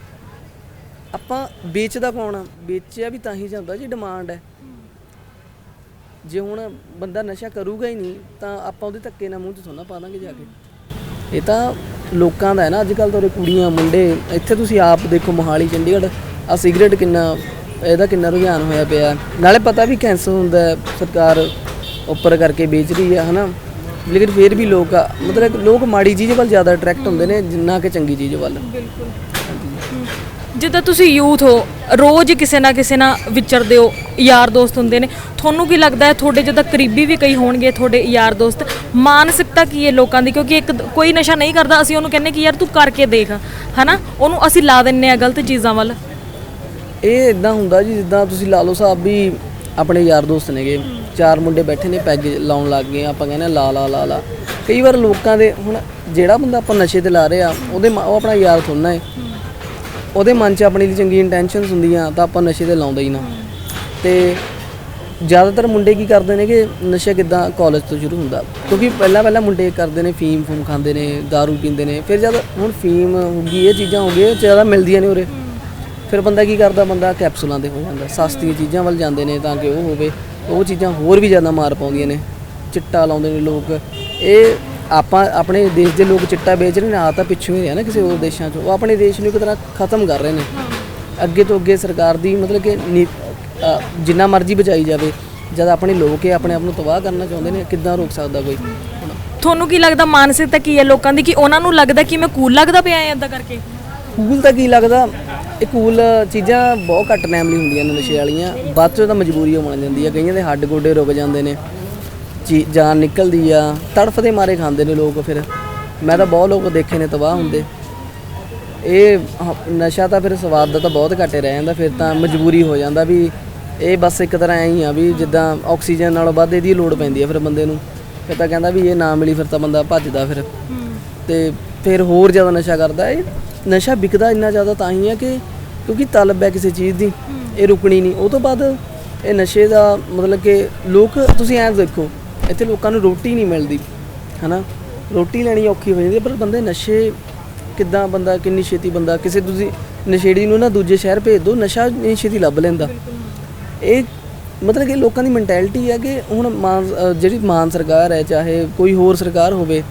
ਆਪਾਂ ਵੇਚਦਾ ਕੌਣ ਆ? ਵੇਚਿਆ ਵੀ ਤਾਂ ਹੀ ਜਾਂਦਾ, ਜੀ ਡਿਮਾਂਡ ਹੈ। ਜੇ ਹੁਣ ਬੰਦਾ ਨਸ਼ਾ ਕਰੂਗਾ ਹੀ ਨਹੀਂ, ਤਾਂ ਆਪਾਂ ਉਹਦੇ ਧੱਕੇ ਨਾਲ ਮੂੰਹ 'ਚ ਥੋੜਾ ਪਾ ਦਾਂਗੇ ਜਾ ਕੇ। ਇਹ ਤਾਂ ਲੋਕਾਂ ਦਾ ਹੈ ਨਾ ਅੱਜ ਕੱਲ ਤਾਂ ਉਰੇ ਕੁੜੀਆਂ, ਮੁੰਡੇ, ਇੱਥੇ ਤੁਸੀਂ ਆਪ ਦੇਖੋ ਮੋਹਾਲੀ, ਚੰਡੀਗੜ੍ਹ ਆ ਸਿਗਰਟ ਕਿੰਨਾ, ਇਹਦਾ ਕਿੰਨਾ ਰੁਝਾਨ ਹੋਇਆ ਪਿਆ ਨਾਲੇ ਪਤਾ ਵੀ ਕੈਂਸਰ ਹੁੰਦਾ ਸਰਕਾਰ ਉੱਪਰ ਕਰਕੇ ਵੇਚ ਰਹੀ ਹੈ, ਹਨਾ। ਲੇਕਿਨ ਫਿਰ ਵੀ ਲੋਕ ਮਤਲਬ ਲੋਕ ਮਾੜੀ ਚੀਜ਼ ਵੱਲ ਜ਼ਿਆਦਾ ਅਟਰੈਕਟ ਹੁੰਦੇ ਨੇ, ਜਿੰਨਾ ਕਿ ਚੰਗੀ ਚੀਜ਼ ਵੱਲ। ਬਿਲਕੁਲ। ਜਿੱਦਾਂ ਤੁਸੀਂ ਯੂਥ ਹੋ, ਰੋਜ਼ ਕਿਸੇ ਨਾ ਕਿਸੇ ਨਾਲ ਵਿਚਰਦੇ ਹੋ, ਯਾਰ ਦੋਸਤ ਹੁੰਦੇ ਨੇ, ਤੁਹਾਨੂੰ ਕੀ ਲੱਗਦਾ ਹੈ ਤੁਹਾਡੇ ਜਿੱਦਾਂ ਕਰੀਬੀ ਵੀ ਕਈ ਹੋਣਗੇ ਤੁਹਾਡੇ ਯਾਰ ਦੋਸਤ? ਮਾਨਸਿਕਤਾ ਕੀ ਹੈ ਲੋਕਾਂ ਦੀ? ਕਿਉਂਕਿ ਇੱਕ ਕੋਈ ਨਸ਼ਾ ਨਹੀਂ ਕਰਦਾ, ਅਸੀਂ ਉਹਨੂੰ ਕਹਿੰਨੇ ਕਿ ਯਾਰ ਤੂੰ ਕਰਕੇ ਦੇਖ, ਹਨਾ? ਉਹਨੂੰ ਅਸੀਂ ਲਾ ਦਿੰਨੇ ਆ ਗਲਤ ਚੀਜ਼ਾਂ ਵੱਲ। ਇਹ ਇਦਾਂ ਹੁੰਦਾ ਜੀ, ਜਿੱਦਾਂ ਤੁਸੀਂ ਲਾ ਲਓ ਸਾਹਿਬ ਵੀ ਆਪਣੇ ਯਾਰ ਦੋਸਤ ਨੇਗੇ, ਚਾਰ ਮੁੰਡੇ ਬੈਠੇ ਨੇ, ਪੈਗ ਲਾਉਣ ਲੱਗ ਗਏ, ਆਪਾਂ ਕਹਿੰਦੇ ਹਾਂ ਲਾ ਲਾ ਲਾ ਲਾ। ਕਈ ਵਾਰ ਲੋਕਾਂ ਦੇ, ਹੁਣ ਜਿਹੜਾ ਬੰਦਾ ਆਪਾਂ ਨਸ਼ੇ ਤੇ ਲਾ ਰਹੇ ਰਿਹਾ ਉਹਦੇ ਮ- ਉਹ ਆਪਣਾ ਯਾਰ ਥੋੜ੍ਹਾ ਹੈ। ਉਹਦੇ ਮਨ 'ਚ ਆਪਣੀ ਲਈ ਚੰਗੀ ਇੰਟੈਂਸ਼ਨਸ ਹੁੰਦੀਆਂ ਤਾਂ ਆਪਾਂ ਨਸ਼ੇ ਤੇ ਲਾਉਂਦਾ ਹੀ ਨਾ। ਤੇ ਜ਼ਿਆਦਾਤਰ ਮੁੰਡੇ ਕੀ ਕਰਦੇ ਨੇ ਕਿ ਨਸ਼ਾ ਕਿੱਦਾਂ ਕਾਲਜ ਤੋਂ ਸ਼ੁਰੂ ਹੁੰਦਾ। ਕਿਉਂਕਿ ਪਹਿਲਾਂ ਪਹਿਲਾਂ ਮੁੰਡੇ ਕਰਦੇ ਨੇ ਫੀਮ ਫੂਮ ਖਾਂਦੇ ਨੇ दारू ਪੀਂਦੇ ਨੇ। ਫਿਰ ਜਦ ਹੁਣ ਫੀਮ ਹੋ ਗਈ ਇਹ ਚੀਜ਼ਾਂ ਹੋ ਗਈਆਂ ਜ਼ਿਆਦਾ ਮਿਲਦੀਆਂ ਨੇ ਉਰੇ। ਫਿਰ ਬੰਦਾ ਕੀ ਕਰਦਾ ਬੰਦਾ ਕੈਪਸੂਲਾਂ ਦੇ ਹੋ ਜਾਂਦਾ। ਸਸਤੀਆਂ ਚੀਜ਼ਾਂ ਵੱਲ ਜਾਂਦੇ ਨੇ ਤਾਂ ਕਿ ਉਹ ਹੋਵੇ। ਉਹ ਚੀਜ਼ਾਂ ਹੋਰ ਵੀ ਜ਼ਿਆਦਾ ਮਾਰ ਪਾਉਂਦੀਆਂ ਨੇ। ਚਿੱਟਾ ਲਾਉਂਦੇ ਨੇ ਲੋਕ। ਇਹ ਆਪਾਂ ਆਪਣੇ ਦੇਸ਼ ਦੇ ਲੋਕ ਚਿੱਟਾ ਵੇਚ ਰਹੇ ਨੇ ਆ ਤਾਂ ਪਿੱਛੋਂ ਹੀ ਰਿਹਾ ਨਾ ਕਿਸੇ ਹੋਰ ਦੇਸ਼ਾਂ 'ਚ। ਉਹ ਆਪਣੇ ਦੇਸ਼ ਨੂੰ ਇੱਕ ਤਰ੍ਹਾਂ ਖਤਮ ਕਰ ਰਹੇ ਨੇ। ਅੱਗੇ ਤੋਂ ਅੱਗੇ ਸਰਕਾਰ ਦੀ ਮਤਲਬ ਕਿ ਜਿੰਨਾ ਮਰਜ਼ੀ ਬਚਾਈ ਜਾਵੇ ਜਦ ਆਪਣੇ ਲੋਕ ਇਹ ਆਪਣੇ ਆਪ ਨੂੰ ਤਬਾਹ ਕਰਨਾ ਚਾਹੁੰਦੇ ਨੇ ਕਿੱਦਾਂ ਰੋਕ ਸਕਦਾ ਕੋਈ? ਤੁਹਾਨੂੰ ਕੀ ਲੱਗਦਾ ਮਾਨਸਿਕਤਾ ਕੀ ਹੈ ਲੋਕਾਂ ਦੀ ਕਿ ਉਹਨਾਂ ਨੂੰ ਲੱਗਦਾ ਕਿ ਮੈਂ ਕੂਲ ਲੱਗਦਾ ਪਿਆ ਐ ਇਦਾਂ ਕਰਕੇ? ਕੂਲ ਤਾਂ ਕੀ ਲੱਗਦਾ? ਇਹ ਕੂਲ ਚੀਜ਼ਾਂ ਬਹੁਤ ਘੱਟ ਟਾਈਮ ਲਈ ਹੁੰਦੀਆਂ ਨੇ ਨਸ਼ੇ ਵਾਲੀਆਂ। ਬਾਅਦ ਚੋਂ ਤਾਂ ਮਜਬੂਰੀ ਹੋ ਬਣ ਜਾਂਦੀ ਆ ਕਈਆਂ ਦੇ ਹੱਡ ਗੋਡੇ ਰੁਕ ਜਾਂਦੇ ਨੇ। ਜੀ ਜਾਨ ਨਿਕਲਦੀ ਆ। ਤੜਫਦੇ ਮਾਰੇ ਖਾਂਦੇ ਨੇ ਲੋਕ ਫਿਰ। ਮੈਂ ਤਾਂ ਬਹੁਤ ਲੋਕ ਦੇਖੇ ਨੇ ਤਬਾਹ ਹੁੰਦੇ। ਇਹ ਹ- ਨਸ਼ਾ ਤਾਂ ਫਿਰ ਸਵਾਦ ਦਾ ਤਾਂ ਬਹੁਤ ਘੱਟੇ ਰਹਿ ਜਾਂਦਾ। ਫਿਰ ਤਾਂ ਮਜਬੂਰੀ ਹੋ ਜਾਂਦਾ ਵੀ ਇਹ ਬਸ ਇੱਕ ਤਰ੍ਹਾਂ ਐਂ ਹੀ ਆ ਵੀ ਜਿੱਦਾਂ ਆਕਸੀਜਨ ਨਾਲੋਂ ਵੱਧ ਇਹਦੀ ਲੋੜ ਪੈਂਦੀ ਆ ਫਿਰ ਬੰਦੇ ਨੂੰ। ਫਿਰ ਤਾਂ ਕਹਿੰਦਾ ਵੀ ਇਹ ਨਾ ਮਿਲੀ ਫਿਰ ਤਾਂ ਬੰਦਾ ਭੱਜਦਾ ਫਿਰ। ਤੇ ਫਿਰ ਹੋਰ ਜ਼ਿਆਦਾ ਨਸ਼ਾ ਕਰਦਾ। ਇਹ ਨਸ਼ਾ ਵਿਕਦਾ ਇੰਨਾ ਜ਼ਿਆਦਾ ਤਾਂ ਹੀ ਹੈ ਕਿ ਕਿਉਂਕਿ ਤਲਬ ਹੈ ਕਿਸੇ ਚੀਜ਼ ਦੀ। ਇਹ ਰੁਕਣੀ ਨਹੀਂ। ਉਹ ਤੋਂ ਬਾਅਦ ਇਹ ਨਸ਼ੇ ਦਾ ਮਤਲਬ ਕਿ ਲੋਕ, ਤੁਸੀਂ ਐਂ ਦੇਖੋ ਇੱਥੇ ਲੋਕਾਂ ਨੂੰ ਰੋਟੀ ਨਹੀਂ ਮਿਲਦੀ ਹਨਾ? ਰੋਟੀ ਲੈਣੀ ਔਖੀ ਹੋ ਜਾਂਦੀ ਹੈ, ਪਰ ਬੰਦੇ ਨਸ਼ੇ ਕਿੱਦਾਂ ਬੰਦਾ ਕਿੰਨੀ ਛੇਤੀ ਬੰਦਾ ਕਿਸੇ ਤੁਸੀਂ ਨਸ਼ੇੜੀ ਨੂੰ ਨਾ ਦੂਜੇ ਸ਼ਹਿਰ ਭੇਜ ਦਿਓ ਨਸ਼ਾ ਇੰਨੀ ਛੇਤੀ ਲੱਭ ਲੈਂਦਾ। ਇਹ ਮਤਲਬ ਕਿ ਲੋਕਾਂ ਦੀ ਮੈਂਟੈਲਿਟੀ ਹੈ ਕਿ ਹੁਣ ਮਾਨ ਅ, ਜਿਹੜੀ ਮਾਨ ਸਰਕਾਰ ਹੈ ਚਾਹੇ ਕੋਈ ਹੋਰ ਸਰਕਾਰ ਹੋਵੇ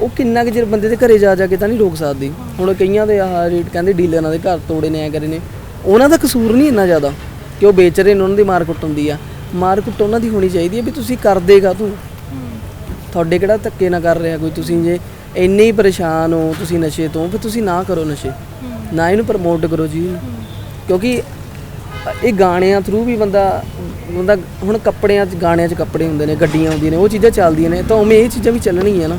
ਉਹ ਕਿੰਨਾ ਕੁ ਚਿਰ ਬੰਦੇ ਦੇ ਘਰੇ ਜਾ ਜਾ ਕੇ ਤਾਂ ਨਹੀਂ ਰੋਕ ਸਕਦੀ। ਹੁਣ ਕਈਆਂ ਦੇ ਆਹ ਰੇਟ ਕਹਿੰਦੇ ਡੀਲਰਾਂ ਦੇ ਘਰ ਤੋੜੇ ਨੇ ਐ ਕਰੇ ਨੇ। ਉਹਨਾਂ ਦਾ ਕਸੂਰ ਨਹੀਂ ਇੰਨਾ ਜ਼ਿਆਦਾ ਕਿ ਉਹ ਵੇਚ ਰਹੇ ਨੇ ਉਹਨਾਂ ਦੀ ਮਾਰ ਕੁੱਟ ਹੁੰਦੀ ਆ। ਮਾਰਕੁੱਟ ਉਹਨਾਂ ਦੀ ਹੋਣੀ ਚਾਹੀਦੀ ਹੈ ਵੀ ਤੁਸੀਂ ਕਰਦੇਗਾ ਤੂੰ ਤੁਹਾਡੇ ਕਿਹੜਾ ਧੱਕੇ ਨਾ ਕਰ ਰਿਹਾ ਕੋਈ? ਤੁਸੀਂ ਜੇ ਇੰਨੇ ਹੀ ਪਰੇਸ਼ਾਨ ਹੋ, ਤੁਸੀਂ ਨਸ਼ੇ ਤੋਂ, ਫਿਰ ਤੁਸੀਂ ਨਾ ਕਰੋ ਨਸ਼ੇ। ਨਾ ਇਹਨੂੰ ਪ੍ਰਮੋਟ ਕਰੋ ਜੀ। ਕਿਉਂਕਿ ਇਹ ਗਾਣਿਆਂ ਥਰੂ ਵੀ ਬੰਦਾ ਬੰਦਾ ਹੁਣ ਕੱਪੜਿਆਂ 'ਚ, ਗਾਣਿਆਂ 'ਚ ਕੱਪੜੇ ਹੁੰਦੇ ਨੇ, ਗੱਡੀਆਂ ਹੁੰਦੀਆਂ ਨੇ, ਉਹ ਚੀਜ਼ਾਂ ਚੱਲਦੀਆਂ ਨੇ। ਤਾਂ ਉਵੇਂ ਇਹ ਚੀਜ਼ਾਂ ਵੀ ਚੱਲਣਗੀਆਂ ਨਾ।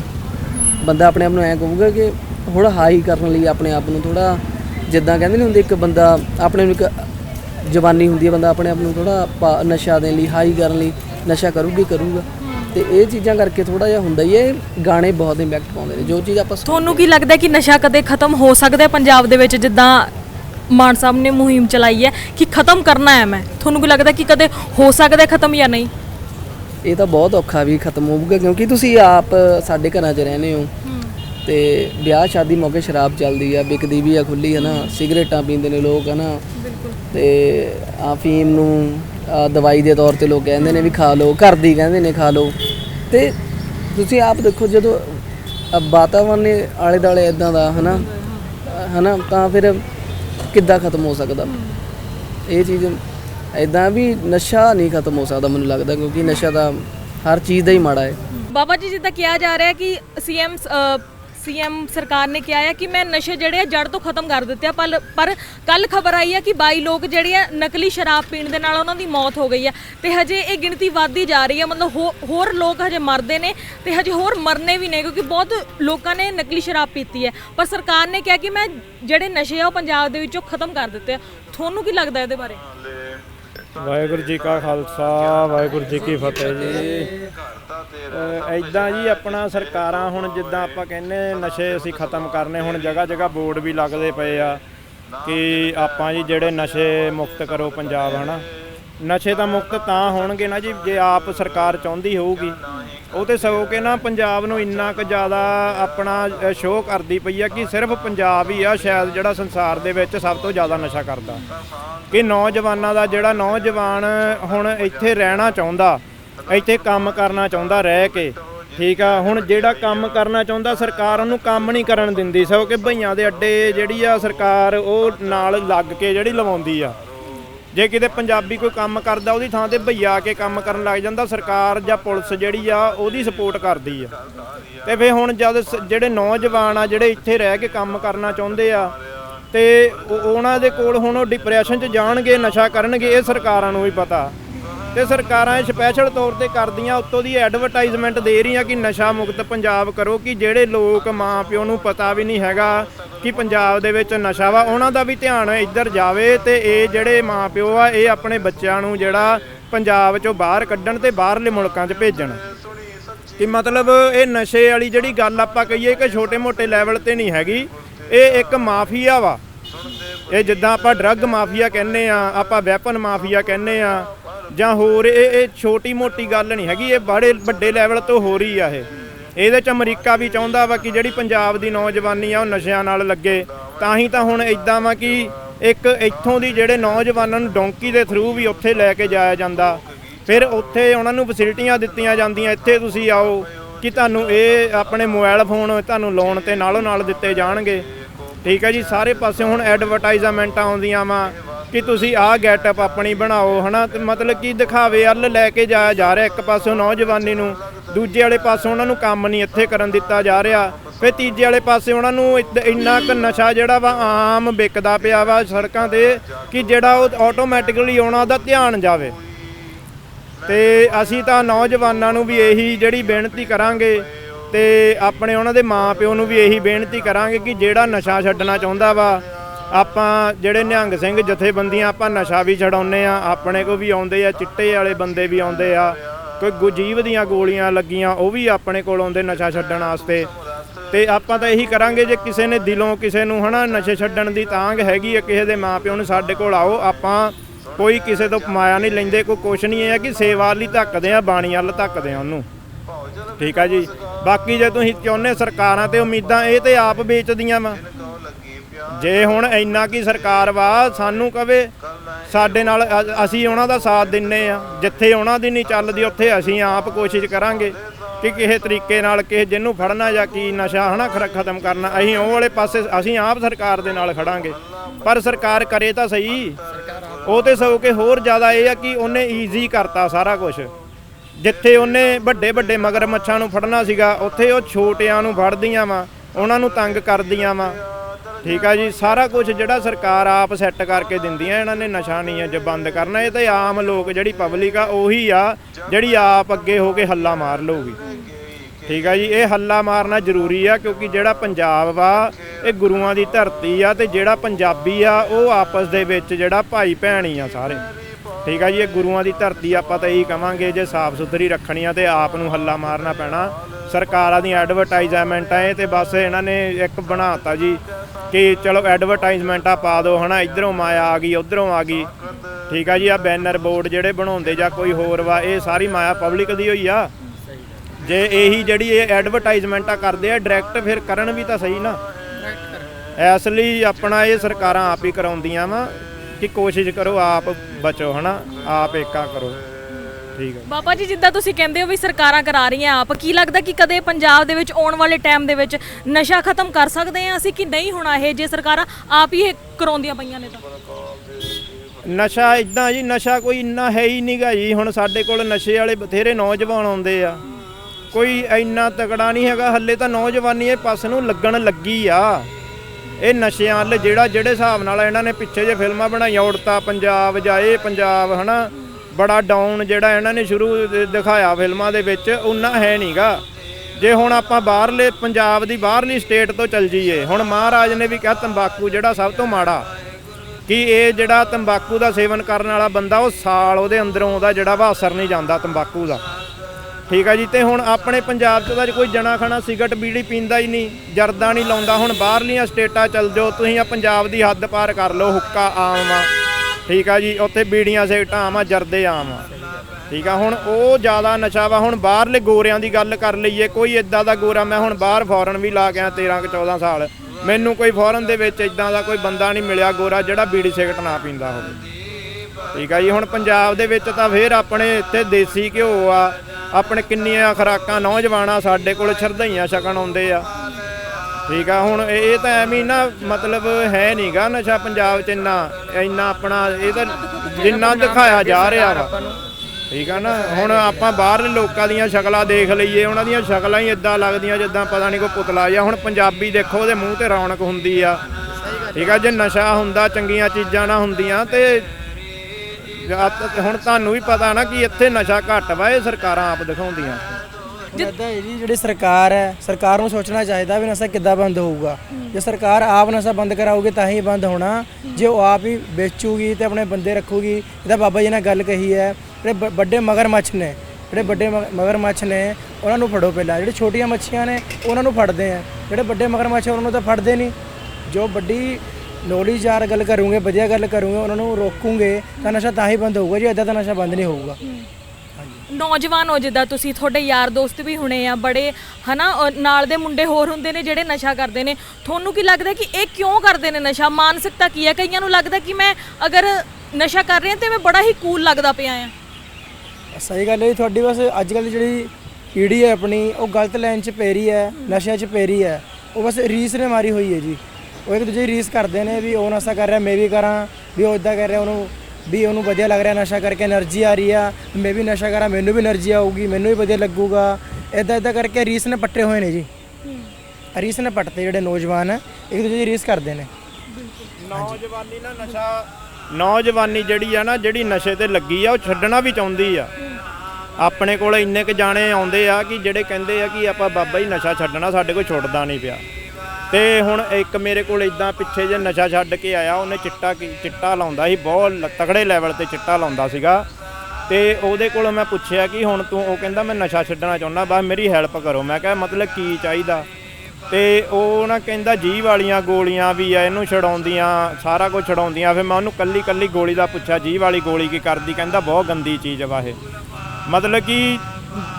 ਬੰਦਾ ਆਪਣੇ ਆਪ ਨੂੰ ਐਂ ਕਹੂਗਾ ਕਿ ਥੋੜਾ ਹਾਈ ਕਰਨ ਲਈ ਆਪਣੇ ਆਪ ਨੂੰ ਥੋੜਾ ਜਿੱਦਾਂ ਕਹਿੰਦੇ ਨੇ ਹੁੰਦੇ ਇੱਕ ਬੰਦਾ ਆਪਣੇ ਨੂੰ ਇੱਕ ਜਵਾਨੀ ਹੁੰਦੀ ਹੈ ਬੰਦਾ ਆਪਣੇ ਆਪ ਨੂੰ ਥੋੜਾ ਨਸ਼ਾ ਦੇਣ ਲਈ ਹਾਈ ਕਰਨ ਲਈ ਨਸ਼ਾ ਕਰੂਗੀ ਕਰੂਗਾ। ਤੇ ਇਹ ਚੀਜ਼ਾਂ ਕਰਕੇ ਥੋੜਾ ਜਿਹਾ ਹੁੰਦਾ ਹੀ ਇਹ ਗਾਣੇ ਬਹੁਤ ਇੰਪੈਕਟ ਪਾਉਂਦੇ ਨੇ ਜੋ ਚੀਜ਼ ਆਪਾਂ ਤੁਹਾਨੂੰ ਕੀ ਲੱਗਦਾ ਕਿ ਨਸ਼ਾ ਕਦੇ ਖਤਮ ਹੋ ਸਕਦਾ ਪੰਜਾਬ ਦੇ ਵਿੱਚ ਜਿੱਦਾਂ ਮਾਨ ਸਾਹਿਬ ਨੇ ਮੁਹਿੰਮ ਚਲਾਈ ਹੈ ਕਿ ਖਤਮ ਕਰਨਾ ਹੈ ਮੈਂ? ਤੁਹਾਨੂੰ ਕੀ ਲੱਗਦਾ ਕਿ ਕਦੇ ਹੋ ਸਕਦਾ ਖਤਮ ਜਾਂ ਨਹੀਂ? ਇਹ ਤਾਂ ਬਹੁਤ ਔਖਾ ਵੀ ਖਤਮ ਹੋਊਗਾ ਕਿਉਂਕਿ ਤੁਸੀਂ ਆਪ ਸਾਡੇ ਘਰਾਂ 'ਚ ਰਹਿੰਦੇ ਹੋ। ਤੇ ਵਿਆਹ ਸ਼ਾਦੀ ਮੌਕੇ ਸ਼ਰਾਬ ਚੱਲਦੀ ਆ ਵਿਕਦੀ ਵੀ ਆ ਖੁੱਲੀ ਹੈ ਨਾ ਸਿਗਰਟਾਂ ਪੀਂਦੇ ਨੇ ਲੋਕ ਹੈ ਨਾ। ਤੇ ਆ ਫੀਮ ਨੂੰ ਦਵਾਈ ਦੇ ਤੌਰ ਤੇ ਲੋਕ ਕਹਿੰਦੇ ਨੇ ਵੀ ਖਾ ਲਓ ਘਰ ਦੀ ਕਹਿੰਦੇ ਨੇ ਖਾ ਲਓ। ਤੇ ਤੁਸੀਂ ਆਪ ਦੇਖੋ ਜਦੋਂ ਅ ਵਾਤਾਵਰਨ ਨੇ ਆਲੇ ਦਾਲੇ ਇਦਾਂ ਦਾ ਹਨਾ? ਹਨਾ? ਤਾਂ ਫਿਰ ਕਿੱਦਾਂ ਖਤਮ ਹੋ ਸਕਦਾ? ਇਹ ਚੀਜ਼ ਇਦਾਂ ਵੀ ਨਸ਼ਾ ਨਹੀਂ ਖਤਮ ਹੋ ਸਕਦਾ ਮੈਨੂੰ ਲੱਗਦਾ ਕਿਉਂਕਿ ਨਸ਼ਾ ਤਾਂ ਹਰ ਚੀਜ਼ ਦਾ ਹੀ ਮਾੜਾ ਹੈ। ਬਾਬਾ ਜੀ ਜਿੱਦਾਂ ਕਿਹਾ ਜਾ ਰਿਹਾ ਹੈ ਕਿ ਸੀਐਮ ਸੀਐਮ ਸਰਕਾਰ ਨੇ ਕਿਹਾ ਹੈ ਕਿ ਮੈਂ ਨਸ਼ੇ ਜਿਹੜੇ ਆ ਜੜ ਤੋਂ ਖਤਮ ਕਰ ਦਿੱਤੇ ਆ, ਪਰ ਪਰ ਕੱਲ ਖਬਰ ਆਈ ਹੈ ਕਿ 22 ਲੋਕ ਜਿਹੜੇ ਆ ਨਕਲੀ ਸ਼ਰਾਬ ਪੀਣ ਦੇ ਨਾਲ ਉਹਨਾਂ ਦੀ ਮੌਤ ਹੋ ਗਈ ਹੈ ਤੇ ਹਜੇ ਇਹ ਗਿਣਤੀ ਵੱਧਦੀ ਜਾ ਰਹੀ ਹੈ, ਮਤਲਬ ਹੋ- ਹੋਰ ਲੋਕ ਹਜੇ ਮਰਦੇ ਨੇ ਤੇ ਹਜੇ ਹੋਰ ਮਰਨੇ ਵੀ ਨੇ ਕਿਉਂਕਿ ਬਹੁਤ ਲੋਕਾਂ ਨੇ ਨਕਲੀ ਸ਼ਰਾਬ ਪੀਤੀ ਹੈ। ਪਰ ਸਰਕਾਰ ਨੇ ਕਿਹਾ ਕਿ ਮੈਂ ਜਿਹੜੇ ਨਸ਼ੇ ਆ ਉਹ ਪੰਜਾਬ ਦੇ ਵਿੱਚੋਂ ਖਤਮ ਕਰ ਦਿੱਤੇ ਆ। ਤੁਹਾਨੂੰ ਕੀ ਲੱਗਦਾ ਇਹਦੇ ਬਾਰੇ? ਵਾਹਿਗੁਰੂ ਜੀ ਕਾ ਖਾਲਸਾ, ਵਾਹਿਗੁਰੂ ਜੀ ਕੀ ਫਤਿਹ ਜੀ। ਐਦਾਂ ਜੀ ਆਪਣਾ ਸਰਕਾਰਾਂ ਹੁਣ ਜਿੱਦਾਂ ਆਪਾਂ ਕਹਿੰਨੇ ਨਸ਼ੇ ਅਸੀਂ ਖਤਮ ਕਰਨੇ, ਹੁਣ ਜਗ੍ਹਾ ਜਗ੍ਹਾ ਬੋਰਡ ਵੀ ਲੱਗਦੇ ਪਏ ਆ ਕਿ ਆਪਾਂ ਜੀ ਜਿਹੜੇ ਨਸ਼ੇ ਮੁਕਤ ਕਰੋ ਪੰਜਾਬ, ਹਨਾ। ਨਸ਼ੇ ਤਾਂ ਮੁਕਤ ਤਾਂ ਹੋਣਗੇ ਨਾ ਜੀ, ਜੇ ਆਪ ਸਰਕਾਰ ਚਾਹੁੰਦੀ ਹੋਊਗੀ। ਉਹ ਤੇ ਸਗੋਂ ਕਿ ਨਾ ਪੰਜਾਬ ਨੂੰ ਇੰਨਾ ਕੁ ਜ਼ਿਆਦਾ ਆਪਣਾ ਸ਼ੋਅ ਕਰਦੀ ਪਈ ਆ ਕਿ ਸਿਰਫ ਪੰਜਾਬ ਹੀ ਆ ਸ਼ਾਇਦ ਜਿਹੜਾ ਸੰਸਾਰ ਦੇ ਵਿੱਚ ਸਭ ਤੋਂ ਜ਼ਿਆਦਾ ਨਸ਼ਾ ਕਰਦਾ। ਕਿ ਨੌਜਵਾਨਾਂ ਦਾ ਜਿਹੜਾ ਨੌਜਵਾਨ ਹੁਣ ਇੱਥੇ ਰਹਿਣਾ ਚਾਹੁੰਦਾ, ਇੱਥੇ ਕੰਮ ਕਰਨਾ ਚਾਹੁੰਦਾ ਰਹਿ ਕੇ, ਠੀਕ ਆ, ਹੁਣ ਜਿਹੜਾ ਕੰਮ ਕਰਨਾ ਚਾਹੁੰਦਾ ਸਰਕਾਰ ਉਹਨੂੰ ਕੰਮ ਨਹੀਂ ਕਰਨ ਦਿੰਦੀ। ਸਗੋਂ ਕਿ ਭਈਆਂ ਦੇ ਅੱਡੇ ਜਿਹੜੀ ਆ ਸਰਕਾਰ, ਉਹ ਨਾਲ ਲੱਗ ਕੇ ਜਿਹੜੀ ਲਵਾਉਂਦੀ ਆ। ਜੇ ਕਿਤੇ ਪੰਜਾਬੀ ਕੋਈ ਕੰਮ ਕਰਦਾ, ਉਹਦੀ ਥਾਂ ਤੇ ਭਈਆ ਆ ਕੇ ਕੰਮ ਕਰਨ ਲੱਗ ਜਾਂਦਾ, ਸਰਕਾਰ ਜਾਂ ਪੁਲਿਸ ਜਿਹੜੀ ਆ, ਉਹਦੀ ਸਪੋਰਟ ਕਰਦੀ ਆ। ਤੇ ਫੇ ਹੁਣ ਜਦ ਸ- ਜਿਹੜੇ ਨੌਜਵਾਨ ਆ, ਜਿਹੜੇ ਇੱਥੇ ਰਹਿ ਕੇ ਕੰਮ ਕਰਨਾ ਚਾਹੁੰਦੇ ਆ, ਤੇ ਉਹਨਾਂ ਦੇ ਕੋਲ ਹੁਣ ਉਹ ਡਿਪਰੈਸ਼ਨ 'ਚ ਜਾਣਗੇ, ਨਸ਼ਾ ਕਰਨਗੇ, ਇਹ ਸਰਕਾਰਾਂ ਨੂੰ ਵੀ ਪਤਾ। ਤੇ ਸਰਕਾਰਾਂ ਇਹ ਸਪੈਸ਼ਲ ਤੌਰ ਤੇ ਕਰਦੀਆਂ, ਉੱਤੋਂ ਦੀ ਐਡਵਰਟਾਈਜ਼ਮੈਂਟ ਦੇ ਰਹੀਆਂ ਕਿ ਨਸ਼ਾ ਮੁਕਤ ਪੰਜਾਬ ਕਰੋ, ਕਿ ਜਿਹੜੇ ਲੋਕ ਮਾਂ ਪਿਓ ਨੂੰ ਪਤਾ ਵੀ ਨਹੀਂ ਹੈਗਾ ਕਿ ਪੰਜਾਬ ਦੇ ਵਿੱਚ ਨਸ਼ਾ ਵਾ, ਉਹਨਾਂ ਦਾ ਵੀ ਧਿਆਨ ਇੱਧਰ ਜਾਵੇ ਤੇ ਇਹ ਜਿਹੜੇ ਮਾਂ ਪਿਓ ਆ, ਇਹ ਆਪਣੇ ਬੱਚਿਆਂ ਨੂੰ ਜਿਹੜਾ ਪੰਜਾਬ 'ਚੋਂ ਬਾਹਰ ਕੱਢਣ ਤੇ ਬਾਹਰਲੇ ਮੁਲਕਾਂ 'ਚ ਭੇਜਣ। ਕਿ ਮਤਲਬ ਇਹ ਨਸ਼ੇ ਵਾਲੀ ਜਿਹੜੀ ਗੱਲ ਆਪਾਂ ਕਹੀਏ ਕਿ ਛੋਟੇ-ਮੋਟੇ ਲੈਵਲ ਤੇ ਨਹੀਂ ਹੈਗੀ, ਇਹ ਇੱਕ ਮਾਫੀਆ ਵਾ। ਇਹ ਜਿੱਦਾਂ ਆਪਾਂ ਡਰੱਗ ਮਾਫੀਆ ਕਹਿੰਦੇ ਆ, ਆਪਾਂ ਵੈਪਨ ਮਾਫੀਆ ਕਹਿੰਦੇ ਆ ਜਾਂ ਹੋਰ ਇਹ ਇਹ ਛੋਟੀ-ਮੋਟੀ ਗੱਲ ਨਹੀਂ ਹੈਗੀ, ਇਹ ਬੜੇ ਵੱਡੇ ਲੈਵਲ ਤੋਂ ਹੋ ਰਹੀ ਆ ਇਹ। ਇਹਦੇ ਚ ਅਮਰੀਕਾ ਵੀ ਚਾਹੁੰਦਾ ਵਾ ਕਿ ਜਿਹੜੀ ਪੰਜਾਬ ਦੀ ਨੌਜਵਾਨੀ ਆ ਉਹ ਨਸ਼ਿਆਂ ਨਾਲ ਲੱਗੇ। ਤਾਂ ਹੀ ਤਾਂ ਹੁਣ ਇਦਾਂ ਵਾ ਕਿ ਇੱਕ ਇੱਥੋਂ ਦੀ ਜਿਹੜੇ ਨੌਜਵਾਨਾਂ ਨੂੰ ਡੋਂਕੀ ਦੇ ਥਰੂ ਵੀ ਉੱਥੇ ਲੈ ਕੇ ਜਾਇਆ ਜਾਂਦਾ। ਫਿਰ ਉੱਥੇ ਉਹਨਾਂ ਨੂੰ ਫੈਸਿਲਿਟੀਆਂ ਦਿੱਤੀਆਂ ਜਾਂਦੀਆਂ, ਇੱਥੇ ਤੁਸੀਂ ਆਓ ਕਿ ਤੁਹਾਨੂੰ ਇਹ ਆਪਣੇ ਮੋਬਾਈਲ ਫੋਨ ਤੁਹਾਨੂੰ ਲੋਨ ਤੇ ਨਾਲੋਂ ਨਾਲ ਦਿੱਤੇ ਜਾਣਗੇ। ਠੀਕ ਹੈ ਜੀ, ਸਾਰੇ ਪਾਸੇ ਹੁਣ ਐਡਵਰਟਾਈਜ਼ਮੈਂਟਾਂ ਆਉਂਦੀਆਂ ਵਾ ਕਿ ਤੁਸੀਂ ਆਹ ਗੈਟਅਪ ਆਪਣੀ ਬਣਾਓ, ਹਨਾ? ਤੇ ਮਤਲਬ ਕਿ ਦਿਖਾਵੇ ਵੱਲ ਲੈ ਕੇ ਜਾਇਆ ਜਾ ਰਿਹਾ ਇੱਕ ਪਾਸੋਂ ਨੌਜਵਾਨੀ ਨੂੰ, ਦੂਜੇ ਵਾਲੇ ਪਾਸੋਂ ਉਹਨਾਂ ਨੂੰ ਕੰਮ ਨਹੀਂ ਇੱਥੇ ਕਰਨ ਦਿੱਤਾ ਜਾ ਰਿਹਾ, ਫਿਰ ਤੀਜੇ ਵਾਲੇ ਪਾਸੇ ਉਹਨਾਂ ਨੂੰ ਇੱਦ- ਇੰਨਾ ਕੁ ਨਸ਼ਾ ਜਿਹੜਾ ਵਾ ਆਮ ਵਿਕਦਾ ਪਿਆ ਵਾ ਸੜਕਾਂ ਤੇ ਕਿ ਜਿਹੜਾ ਉਹ ਆਟੋਮੈਟਿਕਲੀ ਉਹਨਾਂ ਦਾ ਧਿਆਨ ਜਾਵੇ। ਤੇ ਅਸੀਂ ਤਾਂ ਨੌਜਵਾਨਾਂ ਨੂੰ ਵੀ ਇਹੀ ਜਿਹੜੀ ਬੇਨਤੀ ਕਰਾਂਗੇ ਤੇ ਆਪਣੇ ਉਹਨਾਂ ਦੇ ਮਾਪਿਓ ਨੂੰ ਵੀ ਇਹੀ ਬੇਨਤੀ ਕਰਾਂਗੇ ਕਿ ਜਿਹੜਾ ਨਸ਼ਾ ਛੱਡਣਾ ਚਾਹੁੰਦਾ ਵਾ, ਆਪਾਂ ਜਿਹੜੇ ਨਿਹੰਗ ਸਿੰਘ ਜਥੇਬੰਦੀਆਂ ਆਪਾਂ ਨਸ਼ਾ ਵੀ ਛਡਾਉਨੇ ਆ, ਆਪਣੇ ਕੋ ਵੀ ਆਉਂਦੇ ਆ, ਚਿੱਟੇ ਵਾਲੇ ਬੰਦੇ ਵੀ ਆਉਂਦੇ ਆ, ਕੋਈ ਗੁਜੀਵ ਦੀਆਂ ਗੋਲੀਆਂ ਲੱਗੀਆਂ, ਉਹ ਵੀ ਆਪਣੇ ਕੋਲ ਆਉਂਦੇ ਨਸ਼ਾ ਛੱਡਣ ਵਾਸਤੇ। ਤੇ ਆਪਾਂ ਤਾਂ ਇਹੀ ਕਰਾਂਗੇ ਜੇ ਕਿਸੇ ਨੇ ਦਿਲੋਂ ਕਿਸੇ ਨੂੰ ਹਨਾ ਨਸ਼ੇ ਛੱਡਣ ਦੀ ਤਾਂਗ ਹੈਗੀ ਹੈ ਕਿਸੇ ਦੇ ਮਾਪਿਓ ਨੂੰ ਸਾਡੇ ਕੋਲ ਆਓ, ਆਪਾਂ ਕੋਈ ਕਿਸੇ ਤੋਂ ਮਾਇਆ ਨਹੀਂ ਲੈਂਦੇ, ਕੋਈ ਕੁਛ ਨਹੀਂ ਹੈ ਕਿ ਸੇਵਾ ਲਈ ਧੱਕਦੇ ਆ, ਬਾਣੀ ਵੱਲ ਧੱਕਦੇ ਆ ਉਹਨੂੰ। ਠੀਕ ਆ ਜੀ। ਬਾਕੀ ਜੇ ਤੁਸੀਂ ਚਾਹੁੰਦੇ ਸਰਕਾਰਾਂ ਤੇ ਉਮੀਦਾਂ, ਇਹ ਤੇ ਆਪ ਵੇਚਦੀਆਂ ਵਾ। ਜੇ ਹੁਣ ਇੰਨਾ ਕੀ ਸਰਕਾਰ ਵਾ, ਸਾਨੂੰ ਕਵੇ, ਸਾਡੇ ਨਾਲ ਅਸੀਂ ਉਹਨਾਂ ਦਾ ਸਾਥ ਦਿੰਨੇ ਆ। ਜਿੱਥੇ ਉਹਨਾਂ ਦੀ ਨਹੀਂ ਚੱਲਦੀ, ਉੱਥੇ ਅਸੀਂ ਆਪ ਕੋਸ਼ਿਸ਼ ਕਰਾਂਗੇ ਕਿ ਕਿਸੇ ਤਰੀਕੇ ਨਾਲ ਕਿਸੇ ਜਿਹਨੂੰ ਫੜਨਾ ਜਾਂ ਕੀ ਨਸ਼ਾ ਹਨਾ ਖਰ- ਖਤਮ ਕਰਨਾ, ਅਸੀਂ ਉਹ ਵਾਲੇ ਪਾਸੇ, ਅਸੀਂ ਆਪ ਸਰਕਾਰ ਦੇ ਨਾਲ ਖੜਾਂਗੇ। ਪਰ ਸਰਕਾਰ ਕਰੇ ਤਾਂ ਸਹੀ। ਉਹ ਤੇ ਸਗੋਂ ਕਿ ਹੋਰ ਜ਼ਿਆਦਾ ਇਹ ਆ ਕਿ ਉਹਨੇ ਈਜ਼ੀ ਕਰਤਾ ਸਾਰਾ ਕੁਝ ਜਿੱਥੇ ਉਹਨੇ ਵੱਡੇ ਵੱਡੇ ਮਗਰਮੱਛਾਂ ਨੂੰ ਫੜਨਾ ਸੀਗਾ, ਉੱਥੇ ਉਹ ਛੋਟਿਆਂ ਨੂੰ ਫੜਦੀਆਂ ਵਾ, ਉਹਨਾਂ ਨੂੰ ਤੰਗ ਕਰਦੀਆਂ ਵਾ। ਠੀਕ ਆ ਜੀ, ਸਾਰਾ ਕੁਝ ਜਿਹੜਾ ਸਰਕਾਰ ਆਪ ਸੈੱਟ ਕਰਕੇ ਦਿੰਦੀਆਂ, ਇਹਨਾਂ ਨੇ ਨਸ਼ਾ ਨਹੀਂ ਅੱਜ ਬੰਦ ਕਰਨਾ, ਇਹ ਤਾਂ ਆਮ ਲੋਕ ਜਿਹੜੀ ਪਬਲਿਕ ਆ, ਉਹੀ ਆ, ਜਿਹੜੀ ਆਪ ਅੱਗੇ ਹੋ ਕੇ ਹੱਲਾ ਮਾਰ ਲਊਗੀ। ਠੀਕ ਆ ਜੀ, ਇਹ ਹੱਲਾ ਮਾਰਨਾ ਜ਼ਰੂਰੀ ਆ, ਕਿਉਂਕਿ ਜਿਹੜਾ ਪੰਜਾਬ ਵਾ, ਇਹ ਗੁਰੂਆਂ ਦੀ ਧਰਤੀ ਆ, ਤੇ ਜਿਹੜਾ ਪੰਜਾਬੀ ਆ, ਉਹ ਆਪਸ ਦੇ ਵਿੱਚ ਜਿਹੜਾ ਭਾਈ ਭੈਣ ਹੀ ਆ ਸਾਰੇ। ਠੀਕ ਆ ਜੀ ਇਹ ਗੁਰੂਆਂ ਦੀ ਧਰਤੀ ਆਪਾਂ ਤਾਂ ਇਹੀ ਕਵਾਂਗੇ ਜੇ ਸਾਫ਼ ਸੁਥਰੀ ਰੱਖਣੀ ਆ ਤੇ ਆਪ ਨੂੰ ਹੱਲਾ ਮਾਰਨਾ ਪੈਣਾ। ਸਰਕਾਰਾਂ ਦੀਆਂ ਐਡਵਰਟਾਈਜ਼ਮੈਂਟਾਂ ਇਹ ਤੇ ਬਸ ਇਹਨਾਂ ਨੇ ਇੱਕ ਬਣਾਤਾ ਜੀ ਕਿ ਚਲੋ ਐਡਵਰਟਾਈਜ਼ਮੈਂਟਾਂ ਪਾ ਦਿਓ ਹਨਾ ਇਧਰੋਂ ਮਾਇਆ ਆ ਗਈ ਉਧਰੋਂ ਆ ਗਈ। ਠੀਕ ਆ ਜੀ ਆ ਬੈਨਰ ਬੋਰਡ ਜਿਹੜੇ ਬਣਾਉਂਦੇ ਜਾਂ ਕੋਈ ਹੋਰ ਵਾ ਇਹ ਸਾਰੀ ਮਾਇਆ ਪਬਲਿਕ ਦੀ ਹੋਈ ਆ। ਜੇ ਇਹੀ ਜਿਹੜੀ ਇਹ ਐਡਵਰਟਾਈਜ਼ਮੈਂਟਾਂ ਕਰਦੇ ਆ ਡਾਇਰੈਕਟ ਫਿਰ ਕਰਨ ਵੀ ਤਾਂ ਸਹੀ ਨਾ। ਇਸ ਲਈ ਆਪਣਾ ਇਹ ਸਰਕਾਰਾਂ ਆਪ ਹੀ ਕਰਾਉਂਦੀਆਂ ਵਾ। ਕਿ ਕੋਸ਼ਿਸ਼ ਕਰੋ ਆਪ ਬਚੋ ਹਨਾ? ਆਪ ਏਕਾ ਕਰੋ। ਠੀਕ ਹੈ ਬਾਬਾ ਜੀ ਜਿੱਦਾਂ ਤੁਸੀਂ ਕਹਿੰਦੇ ਹੋ ਵੀ ਸਰਕਾਰਾਂ ਕਰਾ ਰਹੀਆਂ ਆਪ ਕੀ ਲੱਗਦਾ ਕਿ ਕਦੇ ਪੰਜਾਬ ਦੇ ਵਿੱਚ ਆਉਣ ਵਾਲੇ ਟਾਈਮ ਦੇ ਵਿੱਚ ਨਸ਼ਾ ਖਤਮ ਕਰ ਸਕਦੇ ਆ ਅਸੀਂ ਕਿ ਨਹੀਂ ਹੋਣਾ ਇਹ ਜੇ ਸਰਕਾਰਾਂ ਆਪ ਹੀ ਇਹ ਕਰਾਉਂਦੀਆਂ ਪਈਆਂ ਨੇ ਤਾਂ? ਨਸ਼ਾ ਇਦਾਂ ਜੀ ਨਸ਼ਾ ਕੋਈ ਇੰਨਾ ਹੈ ਹੀ ਨਹੀਂਗਾ ਜੀ। ਹੁਣ ਸਾਡੇ ਕੋਲ ਨਸ਼ੇ ਵਾਲੇ ਬਥੇਰੇ ਨੌਜਵਾਨ ਆਉਂਦੇ ਆ। ਕੋਈ ਇੰਨਾ ਤਕੜਾ ਨਹੀਂ ਹੈਗਾ ਹੱਲੇ ਤਾਂ ਨੌਜਵਾਨੀ ਇਹ ਪਾਸੇ ਨੂੰ ਲੱਗਣ ਲੱਗੀ ਆ। ਇਹ ਨਸ਼ਿਆਂ ਵਾਲੇ ਜਿਹੜਾ, ਜਿਹੜੇ ਹਿਸਾਬ ਨਾਲ ਇਹਨਾਂ ਨੇ ਪਿੱਛੇ ਜੇ ਫਿਲਮਾਂ ਬਣਾਈਆਂ, ਉੜਤਾ ਪੰਜਾਬ ਜਾਂ ਇਹ ਪੰਜਾਬ, ਹਨਾ, ਬੜਾ ਡਾਊਨ ਜਿਹੜਾ ਇਹਨਾਂ ਨੇ ਸ਼ੁਰੂ ਦਿਖਾਇਆ ਫਿਲਮਾਂ ਦੇ ਵਿੱਚ ਉਹਨਾਂ ਹੈ ਨਹੀਂਗਾ ਜੇ ਹੁਣ ਆਪਾਂ ਬਾਹਰਲੇ, ਪੰਜਾਬ ਦੀ ਬਾਹਰਲੀ ਸਟੇਟ ਤੋਂ ਚੱਲ ਜਾਈਏ, ਹੁਣ ਮਹਾਰਾਜ ਨੇ ਵੀ ਕਿਹਾ ਤੰਬਾਕੂ ਜਿਹੜਾ ਸਭ ਤੋਂ ਮਾੜਾ, ਕਿ ਇਹ ਜਿਹੜਾ ਤੰਬਾਕੂ ਦਾ ਸੇਵਨ ਕਰਨ ਵਾਲਾ ਬੰਦਾ, ਉਹ ਸਾਲ ਉਹਦੇ ਅੰਦਰੋਂ ਉਹਦਾ ਜਿਹੜਾ ਵਾ ਅਸਰ ਨਹੀਂ ਜਾਂਦਾ ਤੰਬਾਕੂ ਦਾ। ਠੀਕ ਆ ਜੀ, ਤੇ ਹੁਣ ਆਪਣੇ ਪੰਜਾਬ 'ਚ ਤਾਂ ਕੋਈ ਜਣਾ ਖਣਾ ਸਿਗਰਟ ਬੀੜੀ ਪੀਂਦਾ ਹੀ ਨਹੀਂ, ਜਰਦਾ ਨਹੀਂ ਲਾਉਂਦਾ। ਹੁਣ ਬਾਹਰਲੀਆਂ ਸਟੇਟਾਂ ਚੱਲ ਜਾਓ, ਤੁਸੀਂ ਆ ਪੰਜਾਬ ਦੀ ਹੱਦ ਪਾਰ ਕਰ ਲਓ, ਹੁੱਕਾ ਆਮ ਆ। ਠੀਕ ਆ ਜੀ, ਉੱਥੇ ਬੀੜੀਆਂ ਸਿਗਰਟਾਂ ਆਮ ਆ, ਜਰਦੇ ਆਮ ਆ। ਠੀਕ ਆ, ਹੁਣ ਉਹ ਜ਼ਿਆਦਾ ਨਸ਼ਾ ਵਾ, ਹੁਣ ਬਾਹਰਲੇ ਗੋਰਿਆਂ ਦੀ ਗੱਲ ਕਰ ਲਈਏ, ਕੋਈ ਇਦਾਂ ਦਾ ਗੋਰਾ, ਮੈਂ ਹੁਣ ਬਾਹਰ ਫੋਰਨ ਵੀ ਲਾ ਕੇ ਆ 13 ਕੁ 14 ਸਾਲ। ਮੈਨੂੰ ਕੋਈ ਫੋਰਨ ਦੇ ਵਿੱਚ ਇਦਾਂ ਦਾ ਕੋਈ ਬੰਦਾ ਨਹੀਂ ਮਿਲਿਆ ਗੋਰਾ, ਜਿਹੜਾ ਬੀੜੀ ਸਿਗਰਟ ਨਾ ਪੀਂਦਾ ਹੋਵੇ। ਠੀਕ ਆ ਜੀ, ਹੁਣ ਪੰਜਾਬ ਦੇ ਵਿੱਚ ਤਾਂ ਫੇਰ ਆਪਣੇ ਇੱਥੇ ਦੇਸੀ ਘਿਓ ਆ ਆਪਣੇ ਕਿੰਨੀਆਂ ਖਰਾਕਾਂ ਨੌਜਵਾਨਾਂ ਸਾਡੇ ਕੋਲ ਸ਼ਰਧਾਈਆਂ ਛਕਣ ਆਉਂਦੇ ਆ। ਠੀਕ ਆ, ਹੁਣ ਇਹ ਤਾਂ ਐਵੇਂ ਨਾ, ਮਤਲਬ ਹੈ ਨਹੀਂਗਾ ਨਸ਼ਾ ਪੰਜਾਬ 'ਚ ਇੰਨਾ ਇੰਨਾ ਆਪਣਾ ਇਹ ਤਾਂ ਜਿੰਨਾ ਦਿਖਾਇਆ ਜਾ ਰਿਹਾ ਵਾ। ਠੀਕ ਆ ਨਾ, ਹੁਣ ਆਪਾਂ ਬਾਹਰਲੇ ਲੋਕਾਂ ਦੀਆਂ ਸ਼ਕਲਾਂ ਦੇਖ ਲਈਏ, ਉਹਨਾਂ ਦੀਆਂ ਸ਼ਕਲਾਂ ਹੀ ਇਦਾਂ ਲੱਗਦੀਆਂ ਜਿੱਦਾਂ ਪਤਾ ਨਹੀਂ ਕੋਈ ਪੁਤਲਾ ਜਾਂ ਹੁਣ ਪੰਜਾਬੀ ਦੇਖੋ, ਉਹਦੇ ਮੂੰਹ ਤੇ ਰੌਣਕ ਹੁੰਦੀ ਆ। ਠੀਕ ਆ, ਜੇ ਨਸ਼ਾ ਹੁੰਦਾ, ਚੰਗੀਆਂ ਚੀਜ਼ਾਂ ਨਾ ਹੁੰਦੀਆਂ ਤੇ ਜਾਂ ਹੁਣ ਤੁਹਾਨੂੰ ਵੀ ਪਤਾ ਨਾ ਕਿ ਇੱਥੇ ਨਸ਼ਾ ਘੱਟ ਵਾ, ਇਹ ਸਰਕਾਰਾਂ ਆਪ ਦਿਖਾਉਂਦੀਆਂ। ਜਿੱਦਾਂ ਹੈ ਜੀ, ਜਿਹੜੀ ਸਰਕਾਰ ਹੈ, ਸਰਕਾਰ ਨੂੰ ਸੋਚਣਾ ਚਾਹੀਦਾ ਵੀ ਨਸ਼ਾ ਕਿੱਦਾਂ ਬੰਦ ਹੋਊਗਾ। ਜੇ ਸਰਕਾਰ ਆਪ ਨਸ਼ਾ ਬੰਦ ਕਰਾਊਗੀ ਤਾਂ ਹੀ ਬੰਦ ਹੋਣਾ। ਜੇ ਉਹ ਆਪ ਹੀ ਵੇਚੂਗੀ ਤੇ ਆਪਣੇ ਬੰਦੇ ਰੱਖੂਗੀ ਇਹਦਾ ਬਾਬਾ ਜੀ ਨੇ ਗੱਲ ਕਹੀ ਹੈ। ਜਿਹੜੇ ਬ- ਵੱਡੇ ਮਗਰਮੱਛ ਨੇ, ਜਿਹੜੇ ਵੱਡੇ ਮਗ- ਮਗਰਮੱਛ ਨੇ, ਉਹਨਾਂ ਨੂੰ ਫੜੋ ਪਹਿਲਾਂ। ਜਿਹੜੇ ਛੋਟੀਆਂ ਮੱਛੀਆਂ ਨੇ, ਉਹਨਾਂ ਨੂੰ ਫੜਦੇ ਆ। ਜਿਹੜੇ ਵੱਡੇ ਮਗਰਮੱਛ ਉਹਨਾਂ ਨੂੰ ਤਾਂ ਫੜਦੇ ਨਹੀਂ। ਜੋ ਵੱਡੀ ਨੌਲੇਜ ਯਾਰ ਗੱਲ ਕਰੂਗੇ ਵਧੀਆ ਗੱਲ ਕਰੂਗੇ ਉਹਨਾਂ ਨੂੰ ਰੋਕੂਗੇ ਤਾਂ ਨਸ਼ਾ ਤਾਂ ਹੀ ਬੰਦ ਹੋਊਗਾ ਜੀ ਇਦਾਂ ਤਾਂ ਨਸ਼ਾ ਬੰਦ ਨਹੀਂ ਹੋਊਗਾ। ਨੌਜਵਾਨ ਹੋ ਜਿੱਦਾਂ ਤੁਸੀਂ ਤੁਹਾਡੇ ਯਾਰ ਦੋਸਤ ਵੀ ਹੋਣੇ ਆ ਬੜੇ ਹਨਾ ਨਾਲ ਦੇ ਮੁੰਡੇ ਹੋਰ ਹੁੰਦੇ ਨੇ ਜਿਹੜੇ ਨਸ਼ਾ ਕਰਦੇ ਨੇ। ਤੁਹਾਨੂੰ ਕੀ ਲੱਗਦਾ ਕਿ ਇਹ ਕਿਉਂ ਕਰਦੇ ਨੇ ਨਸ਼ਾ? ਮਾਨਸਿਕਤਾ ਕੀ ਹੈ? ਕਈਆਂ ਨੂੰ ਲੱਗਦਾ ਕਿ ਮੈਂ ਅਗਰ ਨਸ਼ਾ ਕਰ ਰਿਹਾ ਤੇ ਮੈਂ ਬੜਾ ਹੀ ਕੂਲ ਲੱਗਦਾ ਪਿਆ ਆ। ਸਹੀ ਗੱਲ ਹੈ ਜੀ, ਤੁਹਾਡੀ ਬਸ ਅੱਜ ਕੱਲ੍ਹ ਦੀ ਜਿਹੜੀ ਪੀੜ੍ਹੀ ਹੈ ਆਪਣੀ ਉਹ ਗਲਤ ਲਾਈਨ 'ਚ ਪੈ ਰਹੀ ਹੈ। ਨਸ਼ਿਆਂ 'ਚ ਪੈ ਰਹੀ ਹੈ। ਉਹ ਬਸ ਰੀਸ ਨੇ ਮਾਰੀ ਹੋਈ ਹੈ ਜੀ। ਉਹ ਇੱਕ ਦੂਜੇ ਦੀ ਰੀਸ ਕਰਦੇ ਨੇ ਵੀ ਉਹ ਨਸ਼ਾ ਕਰ ਰਿਹਾ ਮੈਂ ਵੀ ਕਰਾਂ ਵੀ ਉਹ ਇਦਾਂ ਕਰ ਰਿਹਾ ਉਹਨੂੰ ਵੀ ਉਹਨੂੰ ਵਧੀਆ ਲੱਗ ਰਿਹਾ ਨਸ਼ਾ ਕਰਕੇ એનર્ਜੀ ਆ ਰਹੀ ਆ ਮੈਂ ਵੀ ਨਸ਼ਾ ਕਰਾਂ ਮੈਨੂੰ ਵੀ એનર્ਜੀ ਆਊਗੀ ਮੈਨੂੰ ਵੀ ਵਧੀਆ ਲੱਗੂਗਾ। ਇਦਾਂ ਇਦਾਂ ਕਰਕੇ ਰੀਸ ਨੇ ਪੱਟੇ ਹੋਏ ਨੇ ਜੀ। ਰੀਸ ਨੇ ਪੱਟਦੇ ਜਿਹੜੇ ਨੌਜਵਾਨ ਹੈ ਇੱਕ ਦੂਜੇ ਦੀ ਰੀਸ ਕਰਦੇ ਨੇ। ਨੌਜਵਾਨੀ ਨਾ ਨਸ਼ਾ ਨੌਜਵਾਨੀ ਜਿਹੜੀ ਆ ਨਾ ਜਿਹੜੀ ਨਸ਼ੇ ਤੇ ਲੱਗੀ ਆ ਉਹ ਛੱਡਣਾ ਵੀ ਚਾਹੁੰਦੀ ਆ। ਆਪਣੇ ਕੋਲ ਇੰਨੇ ਕ ਜਾਣੇ ਆਉਂਦੇ ਆ ਕਿ ਜਿਹੜੇ ਕਹਿੰਦੇ ਆ ਕਿ ਆਪਾਂ ਬਾਬਾ ਜੀ ਨਸ਼ਾ ਛੱਡਣਾ ਸਾਡੇ ਕੋਲ ਛੁੱਟਦਾ ਨਹੀਂ ਪਿਆ। ਤੇ ਹੁਣ ਇੱਕ ਮੇਰੇ ਕੋਲ ਇਦਾਂ ਪਿੱਛੇ ਜੇ ਨਸ਼ਾ ਛੱਡ ਕੇ ਆਇਆ, ਉਹਨੇ ਚਿੱਟਾ ਕੀ- ਚਿੱਟਾ ਲਾਉਂਦਾ ਸੀ, ਬਹੁਤ ਲ- ਤਗੜੇ ਲੈਵਲ ਤੇ ਚਿੱਟਾ ਲਾਉਂਦਾ ਸੀਗਾ। ਤੇ ਉਹਦੇ ਕੋਲੋਂ ਮੈਂ ਪੁੱਛਿਆ ਕਿ ਹੁਣ ਤੂੰ, ਉਹ ਕਹਿੰਦਾ ਮੈਂ ਨਸ਼ਾ ਛੱਡਣਾ ਚਾਹੁੰਦਾ, ਬਸ ਮੇਰੀ ਹੈਲਪ ਕਰੋ। ਮੈਂ ਕਿਹਾ, ਮਤਲਬ ਕੀ ਚਾਹੀਦਾ? ਤੇ ਉਹ ਨਾ ਕਹਿੰਦਾ ਜੀ ਵਾਲੀਆਂ ਗੋਲੀਆਂ ਵੀ ਆ, ਇਹਨੂੰ ਛਡਾਉਂਦੀਆਂ, ਸਾਰਾ ਕੁਝ ਛਡਾਉਂਦੀਆਂ। ਫਿਰ ਮੈਂ ਉਹਨੂੰ ਕੱਲੀ ਕੱਲੀ ਗੋਲੀ ਦਾ ਪੁੱਛਿਆ ਜੀਭ ਵਾਲੀ ਗੋਲੀ ਕੀ ਕਰਦੀ? ਕਹਿੰਦਾ, ਬਹੁਤ ਗੰਦੀ ਚੀਜ਼ ਵਾ ਇਹ। ਮਤਲਬ ਕਿ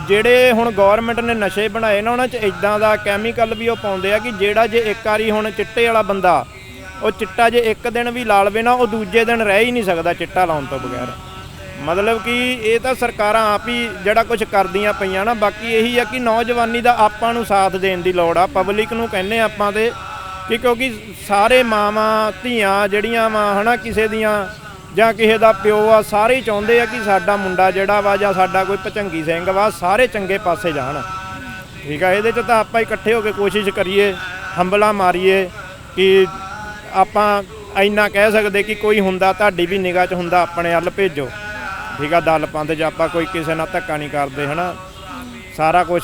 ਜਿਹੜੇ ਹੁਣ ਗਵਰਨਮੈਂਟ ਨੇ ਨਸ਼ੇ ਬਣਾਏ ਨਾ, ਉਹਨਾਂ 'ਚ ਇਦਾਂ ਦਾ ਕੈਮੀਕਲ ਵੀ ਉਹ ਪਾਉਂਦੇ ਆ ਕਿ ਜਿਹੜਾ ਜੇ ਇੱਕ ਵਾਰੀ ਹੁਣ ਚਿੱਟੇ ਵਾਲਾ ਬੰਦਾ, ਉਹ ਚਿੱਟਾ ਜੇ ਇੱਕ ਦਿਨ ਵੀ ਲਾ ਲਵੇ ਨਾ, ਉਹ ਦੂਜੇ ਦਿਨ ਰਹਿ ਹੀ ਨਹੀਂ ਸਕਦਾ ਚਿੱਟਾ ਲਾਉਣ ਤੋਂ ਬਗੈਰ। ਮਤਲਬ ਕਿ ਇਹ ਤਾਂ ਸਰਕਾਰਾਂ ਆਪ ਹੀ ਜਿਹੜਾ ਕੁਝ ਕਰਦੀਆਂ ਪਈਆਂ ਨਾ, ਬਾਕੀ ਇਹੀ ਆ ਕਿ ਨੌਜਵਾਨੀ ਦਾ ਆਪਾਂ ਨੂੰ ਸਾਥ ਦੇਣ ਦੀ ਲੋੜ ਆ। ਪਬਲਿਕ ਨੂੰ ਕਹਿੰਨੇ ਆਪਾਂ ਤੇ ਕਿ ਕਿਉਂਕਿ ਸਾਰੇ ਮਾਵਾਂ, ਧੀਆਂ ਜਿਹੜੀਆਂ ਵਾ, ਹਨਾ, ਕਿਸੇ ਦੀਆਂ ਜਾਂ ਕਿਸੇ ਦਾ ਪਿਓ ਆ, ਸਾਰੇ ਹੀ ਚਾਹੁੰਦੇ ਆ ਕਿ ਸਾਡਾ ਮੁੰਡਾ ਜਿਹੜਾ ਵਾ ਜਾਂ ਸਾਡਾ ਕੋਈ ਭਚੰਗੀ ਸਿੰਘ ਵਾ, ਸਾਰੇ ਚੰਗੇ ਪਾਸੇ ਜਾਣ। ਠੀਕ ਆ, ਇਹਦੇ ਚ ਤਾਂ ਆਪਾਂ ਇਕੱਠੇ ਹੋ ਕੇ ਕੋਸ਼ਿਸ਼ ਕਰੀਏ, ਹੰਬਲਾ ਮਾਰੀਏ ਕਿ ਆਪਾਂ ਇੰਨਾ ਕਹਿ ਸਕਦੇ ਕਿ ਕੋਈ ਹੁੰਦਾ, ਤੁਹਾਡੀ ਵੀ ਨਿਗਾਹ 'ਚ ਹੁੰਦਾ, ਆਪਣੇ ਵੱਲ ਭੇਜੋ। ਠੀਕ ਆ, ਦਲ ਪੰਥ 'ਚ ਆਪਾਂ ਕੋਈ ਕਿਸੇ ਨਾਲ ਧੱਕਾ ਨਹੀਂ ਕਰਦੇ, ਹਨਾ? ਸਾਰਾ ਕੁਝ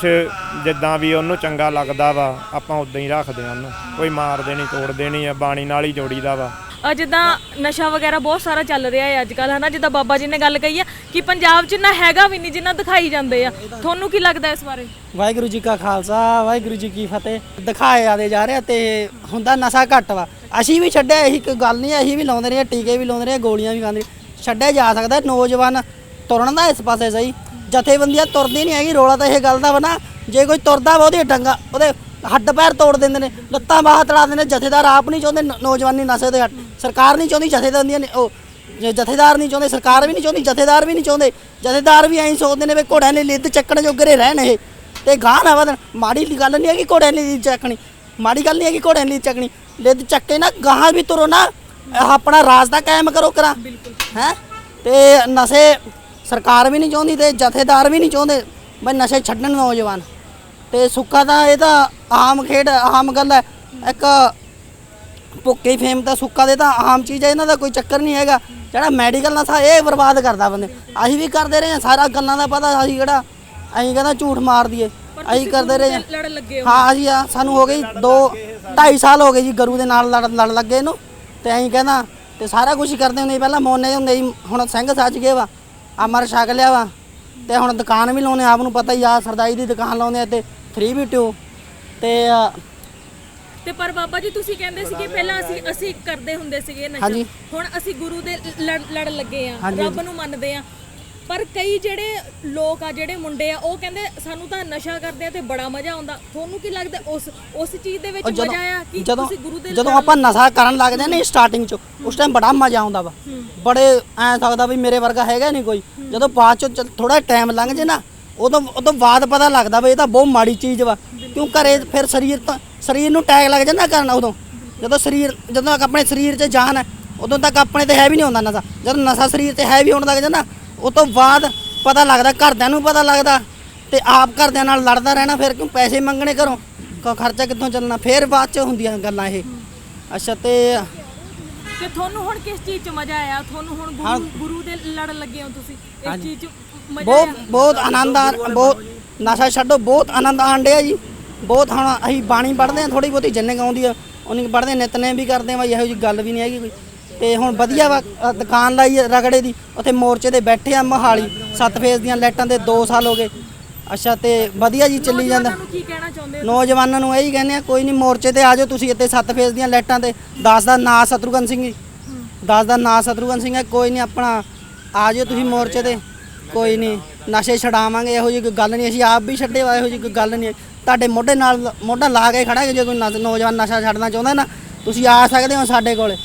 ਜਿੱਦਾਂ ਵੀ ਉਹਨੂੰ ਚੰਗਾ ਲੱਗਦਾ ਵਾ, ਆਪਾਂ ਉਦਾਂ ਹੀ ਰੱਖਦੇ ਹਾਂ ਉਹਨੂੰ। ਕੋਈ ਮਾਰਦੇ ਨਹੀਂ ਤੋੜਦੇ ਨਹੀਂ ਆ, ਬਾਣੀ ਨਾਲ ਹੀ ਜੋੜੀਦਾ ਵਾ। ਅ, ਜਿੱਦਾਂ ਨਸ਼ਾ ਵਗੈਰਾ ਬਹੁਤ ਸਾਰਾ ਚੱਲ ਰਿਹਾ ਹੈ ਅੱਜ ਕੱਲ ਹਨਾ? ਜਿੱਦਾਂ ਬਾਬਾ ਜੀ ਨੇ ਗੱਲ ਕਹੀ ਹੈ ਕਿ ਪੰਜਾਬ 'ਚ ਨਾ ਹੈਗਾ ਵੀ ਨਹੀਂ ਜਿੰਨਾ ਦਿਖਾਈ ਜਾਂਦੇ ਆ। ਤੁਹਾਨੂੰ ਕੀ ਲੱਗਦਾ ਇਸ ਬਾਰੇ? ਵਾਹਿਗੁਰੂ ਜੀ ਕਾ ਖਾਲਸਾ ਵਾਹਿਗੁਰੂ ਜੀ ਕੀ ਫਤਿਹ। ਦਿਖਾਏ ਆਦੇ ਜਾ ਰਿਹਾ ਤੇ ਹੁੰਦਾ ਨਸ਼ਾ ਘੱਟ ਵਾ। ਅਸੀਂ ਵੀ ਛੱਡਿਆ ਇਹੀ ਕੋਈ ਗੱਲ ਨਹੀਂ ਅਸੀਂ ਵੀ ਲਾਉਂਦੇ ਰਹੇ ਹਾਂ ਟੀਕੇ ਵੀ ਲਾਉਂਦੇ ਰਹੇ ਗੋਲੀਆਂ ਵੀ ਖਾਂਦੇ ਰਹੇ। ਛੱਡਿਆ ਜਾ ਸਕਦਾ ਨੌਜਵਾਨ ਤੁਰਨ ਦਾ ਇਸ ਪਾਸੇ ਸਹੀ। ਜਥੇਬੰਦੀਆਂ ਤੁਰਦੀ ਨਹੀਂ ਹੈਗੀ ਰੋਲਾ ਤਾਂ ਇਹ ਗੱਲ ਦਾ ਵਾ ਨਾ ਜੇ ਕੋਈ ਤੁਰਦਾ ਵਾ ਉਹਦੀ ਡੰਗਾ ਉਹਦੇ ਹੱਡ ਪੈਰ ਤੋੜ ਦਿੰਦੇ ਨੇ ਲੱਤਾਂ ਬਾਹਾਂ ਤੜਾ ਦਿੰਦੇ ਨੇ ਜਥੇਦਾਰ ਆਪ ਨਹੀਂ ਚਾਹੁੰਦੇ ਨ- ਨੌਜਵਾਨੀ ਨਸ਼ੇ ਦੇ ਹੱਟ। ਸਰਕਾਰ ਨਹੀਂ ਚਾਹੁੰਦੀ ਜਥੇਦਾਰੀਆਂ ਨੇ, ਉਹ ਜਥੇਦਾਰ ਨਹੀਂ ਚਾਹੁੰਦੇ, ਸਰਕਾਰ ਵੀ ਨਹੀਂ ਚਾਹੁੰਦੀ, ਜਥੇਦਾਰ ਵੀ ਨਹੀਂ ਚਾਹੁੰਦੇ, ਜਥੇਦਾਰ ਵੀ ਐਂ ਸੋਚਦੇ ਨੇ ਵੀ ਘੋੜਿਆਂ ਲਈ ਲਿੱਦ ਚੱਕਣ ਜੋਗਰੇ ਰਹਿਣ ਇਹ। ਤੇ ਗਾਹ ਨਾ ਵਧਣ। ਮਾੜੀ ਗੱਲ ਨਹੀਂ ਹੈਗੀ ਘੋੜਿਆਂ ਲਈ ਚੱਕਣੀ। ਮਾੜੀ ਗੱਲ ਨਹੀਂ ਹੈਗੀ ਘੋੜਿਆਂ ਲਈ ਚੱਕਣੀ। ਲਿੱਦ ਚੱਕੇ ਨਾ ਗਾਹਾਂ ਵੀ ਤੁਰੋ ਨਾ ਆਪਣਾ ਰਾਜ ਦਾ ਕਾਇਮ ਕਰੋ ਕਰਾਂ। ਹੈ? ਤੇ ਨਸ਼ੇ ਸਰਕਾਰ ਵੀ ਨਹੀਂ ਚਾਹੁੰਦੀ ਤੇ ਜਥੇਦਾਰ ਵੀ ਨਹੀਂ ਚਾਹੁੰਦੇ। ਬਈ ਨਸ਼ੇ ਛੱਡਣ ਨੌਜਵਾਨ। ਤੇ ਸੁੱਕਾ ਤਾਂ ਇਹ ਤਾਂ ਆਮ ਖੇਡ, ਆਮ ਗੱਲ ਹੈ। ਇੱਕ ਭੁੱਕੇ ਫੇਮ ਤਾਂ ਸੁੱਕਾ ਦੇ ਤਾਂ ਆਮ ਚੀਜ਼ ਹੈ ਇਹਨਾਂ ਦਾ ਕੋਈ ਚੱਕਰ ਨਹੀਂ ਹੈਗਾ। ਜਿਹੜਾ ਮੈਡੀਕਲ ਨਸ਼ਾ ਇਹ ਬਰਬਾਦ ਕਰਦਾ ਬੰਦੇ। ਅਸੀਂ ਵੀ ਕਰਦੇ ਰਹੇ ਹਾਂ ਸਾਰਾ ਗੱਲਾਂ ਦਾ ਪਤਾ ਅਸੀਂ ਕਿਹੜਾ ਅਸੀਂ ਕਹਿੰਦਾ ਝੂਠ ਮਾਰ ਦਈਏ। ਅਸੀਂ ਕਰਦੇ ਰਹੇ ਹਾਂ। ਲੜਨ ਲੱਗੇ ਹੋ। ਅਸੀਂ ਆ ਸਾਨੂੰ ਹੋ ਗਈ 2 2.5 ਸਾਲ ਹੋ ਗਏ ਜੀ ਗਰੂ ਦੇ ਨਾਲ ਲੜ ਲੜ ਲੱਗੇ ਇਹਨੂੰ ਤੇ ਅਸੀਂ ਕਹਿੰਦਾ ਤੇ ਸਾਰਾ ਕੁਝ ਕਰਦੇ ਹੁੰਦੇ ਪਹਿਲਾਂ ਮੋਨੇ ਹੁੰਦੇ ਸੀ ਹੁਣ ਸਿੰਘ ਸੱਜ ਗਏ ਵਾ ਅਮਰ ਛਕ ਲਿਆ ਵਾ। ਤੇ ਹੁਣ ਦੁਕਾਨ ਵੀ ਲਾਉਨੇ ਆਪ ਨੂੰ ਪਤਾ ਹੀ ਆ ਸਰਦਾਈ ਦੀ ਦੁਕਾਨ ਲਾਉਂਦੇ ਆ ਤੇ 3v2 ਤੇ ਅ, ਤੇ ਪਰ ਬਾਬਾ ਜੀ ਤੁਸੀਂ ਕਹਿੰਦੇ ਸੀ ਕਿ ਪਹਿਲਾਂ ਅਸੀਂ ਅਸੀਂ ਕਰਦੇ ਹੁੰਦੇ ਸੀਗੇ ਨਸ਼ਾ। ਹਾਂਜੀ। ਹੁਣ ਅਸੀਂ ਗੁਰੂ ਦੇ ਲੜ ਲੜ ਲੱਗੇ ਆ ਹਾਂਜੀ, ਰੱਬ ਨੂੰ ਮੰਨਦੇ ਆ। ਪਰ ਕਈ ਜਿਹੜੇ ਲੋਕ ਆ ਜਿਹੜੇ ਮੁੰਡੇ ਆ ਉਹ ਕਹਿੰਦੇ ਸਾਨੂੰ ਤਾਂ ਨਸ਼ਾ ਕਰਦੇ ਆ ਤੇ ਬੜਾ ਮਜ਼ਾ ਆਉਂਦਾ। ਤੁਹਾਨੂੰ ਕੀ ਲੱਗਦਾ ਉਸ ਉਸ ਚੀਜ਼ ਦੇ ਵਿੱਚ ਮਜ਼ਾ ਆ ਕਿ ਜਦੋਂ ਤੁਸੀਂ ਗੁਰੂ ਦੇ ਜਦੋਂ ਆਪਾਂ ਨਸ਼ਾ ਕਰਨ ਲੱਗਦੇ ਨਾ ਸਟਾਰਟਿੰਗ ਚ ਉਸ ਟਾਈਮ ਬੜਾ ਮਜ਼ਾ ਆਉਂਦਾ ਵਾ। ਬੜੇ ਐ ਸਕਦਾ ਵੀ ਮੇਰੇ ਵਰਗਾ ਹੈਗਾ ਨਹੀਂ ਕੋਈ। ਜਦੋਂ ਬਾਅਦ ਚ ਥੋੜਾ ਟਾਈਮ ਲੰਘ ਜੇ ਨਾ ਉਦੋਂ ਉਦੋਂ ਬਾਅਦ ਪਤਾ ਲੱਗਦਾ ਵੀ ਇਹ ਤਾਂ ਬਹੁਤ ਮਾੜੀ ਚੀਜ਼ ਵਾ। ਕਿਉਂ ਘਰੇ ਫਿਰ ਸਰੀਰ ਤਾਂ ਸਰੀਰ ਨੂੰ ਟੈਗ ਲੱਗ ਜਾਂਦਾ ਕਰਨ ਉਦੋਂ। ਜਦੋਂ ਸਰੀਰ ਜਦੋਂ ਤੱਕ ਆਪਣੇ ਸਰੀਰ 'ਚ ਜਾਨ ਹੈ ਉਦੋਂ ਤੱਕ ਆਪਣੇ ਤੇ ਹੈ ਵੀ ਨਹੀਂ ਹੁੰਦਾ ਨਸ਼ਾ। ਜਦੋਂ ਨਸ਼ਾ ਸਰੀਰ ਤੇ ਹੈ ਵੀ ਹੋਣ ਲੱਗ ਜਾਂਦਾ ਉਹ ਤੋਂ ਬਾਅਦ ਪਤਾ ਲੱਗਦਾ ਘਰਦਿਆਂ ਨੂੰ ਪਤਾ ਲੱਗਦਾ ਤੇ ਆਪ ਘਰਦਿਆਂ ਨਾਲ ਲੜਦਾ ਰਹਿਣਾ ਫਿਰ ਕਿਉਂ ਪੈਸੇ ਮੰਗਣੇ ਘਰੋਂ? ਕ- ਖਰਚਾ ਕਿੱਥੋਂ ਚੱਲਣਾ? ਫਿਰ ਬਾਅਦ ਚ ਹੁੰਦੀਆਂ ਗੱਲਾਂ ਇਹ। ਅੱਛਾ ਤੇ ਤੇ ਤੁਹਾਨੂੰ ਹੁਣ ਕਿਸ ਚੀਜ਼ 'ਚ ਮਜ਼ਾ ਆਇਆ? ਤੁਹਾਨੂੰ ਹੁਣ। ਗੁਰੂ ਗੁਰੂ ਦੇ ਲੜਨ ਲੱਗੇ ਹੋ ਤੁਸੀਂ? ਇਸ। ਚੀਜ਼ 'ਚ ਬਹੁਤ ਬਹੁਤ ਆਨੰਦ ਆ ਬਹੁਤ ਨਸ਼ਾ ਛੱਡੋ ਬਹੁਤ ਆਨੰਦ ਆਣ ਡਿਆ ਜੀ। ਬਹੁਤ ਹੁਣ ਅਸੀਂ ਬਾਣੀ ਪੜ੍ਹਦੇ ਆ ਥੋੜੀ ਬਹੁਤੀ ਜਿੰਨੇ ਆਉਂਦੀ ਆ ਉਹਨੀ ਪੜ੍ਹਦੇ ਨਿਤਨੇ ਵੀ ਕਰਦੇ ਆ ਬਈ ਇਹੋ ਜਿਹੀ ਗੱਲ ਵੀ ਨਹੀਂ ਹੈਗੀ ਕੋਈ। ਤੇ ਹੁਣ ਵਧੀਆ ਵਾ ਅ, ਦੁਕਾਨ ਲਾਈ ਆ ਰਗੜੇ ਦੀ ਉੱਥੇ ਮੋਰਚੇ ਤੇ ਬੈਠੇ ਆ ਮੋਹਾਲੀ ਸੱਤ ਫੇਜ਼ ਦੀਆਂ ਲਾਈਟਾਂ ਤੇ 2 ਸਾਲ ਹੋ ਗਏ। ਅੱਛਾ ਤੇ ਵਧੀਆ ਜੀ ਚੱਲੀ ਜਾਂਦਾ। ਨੌਜਵਾਨਾਂ ਨੂੰ ਕੀ ਕਹਿਣਾ ਚਾਹੁੰਦੇ ਹੋ ਨੌਜਵਾਨਾਂ ਨੂੰ ਇਹੀ ਕਹਿੰਦੇ ਆ ਕੋਈ ਨਹੀਂ ਮੋਰਚੇ ਤੇ ਆ ਜਾਓ ਤੁਸੀਂ ਇੱਥੇ ਸੱਤ ਫੇਜ਼ ਦੀਆਂ ਲਾਈਟਾਂ ਤੇ। 10 ਦਾ ਨਾਂ ਸ਼ਤਰੂਘਨ ਸਿੰਘ ਜੀ। 10 ਦਾ ਨਾਂ ਸ਼ਤਰੂਘਨ ਸਿੰਘ ਹੈ ਕੋਈ ਨਹੀਂ ਆਪਣਾ ਆ ਜਾਓ ਤੁਸੀਂ ਮੋਰਚੇ ਤੇ। ਕੋਈ ਨਹੀਂ, ਨਸ਼ੇ ਛਡਾਵਾਂਗੇ, ਇਹੋ ਜਿਹੀ ਕੋਈ ਗੱਲ ਨਹੀਂ, ਅਸੀਂ ਆਪ ਵੀ ਛੱਡੇ ਵਾ ਇਹੋ ਜਿਹੀ ਕੋਈ ਗੱਲ ਨਹੀਂ। ਤੁਹਾਡੇ ਮੋਢੇ ਨਾਲ, ਮੋਢਾ ਲਾ ਕੇ ਖੜਾ ਜੇ ਕੋਈ ਨੌਜਵਾਨ ਨਸ਼ਾ ਛੱਡਣਾ ਚਾਹੁੰਦਾ ਨਾ, ਤੁਸੀਂ ਆ ਸਕਦੇ ਹੋ ਸਾਡੇ ਕੋਲੇ।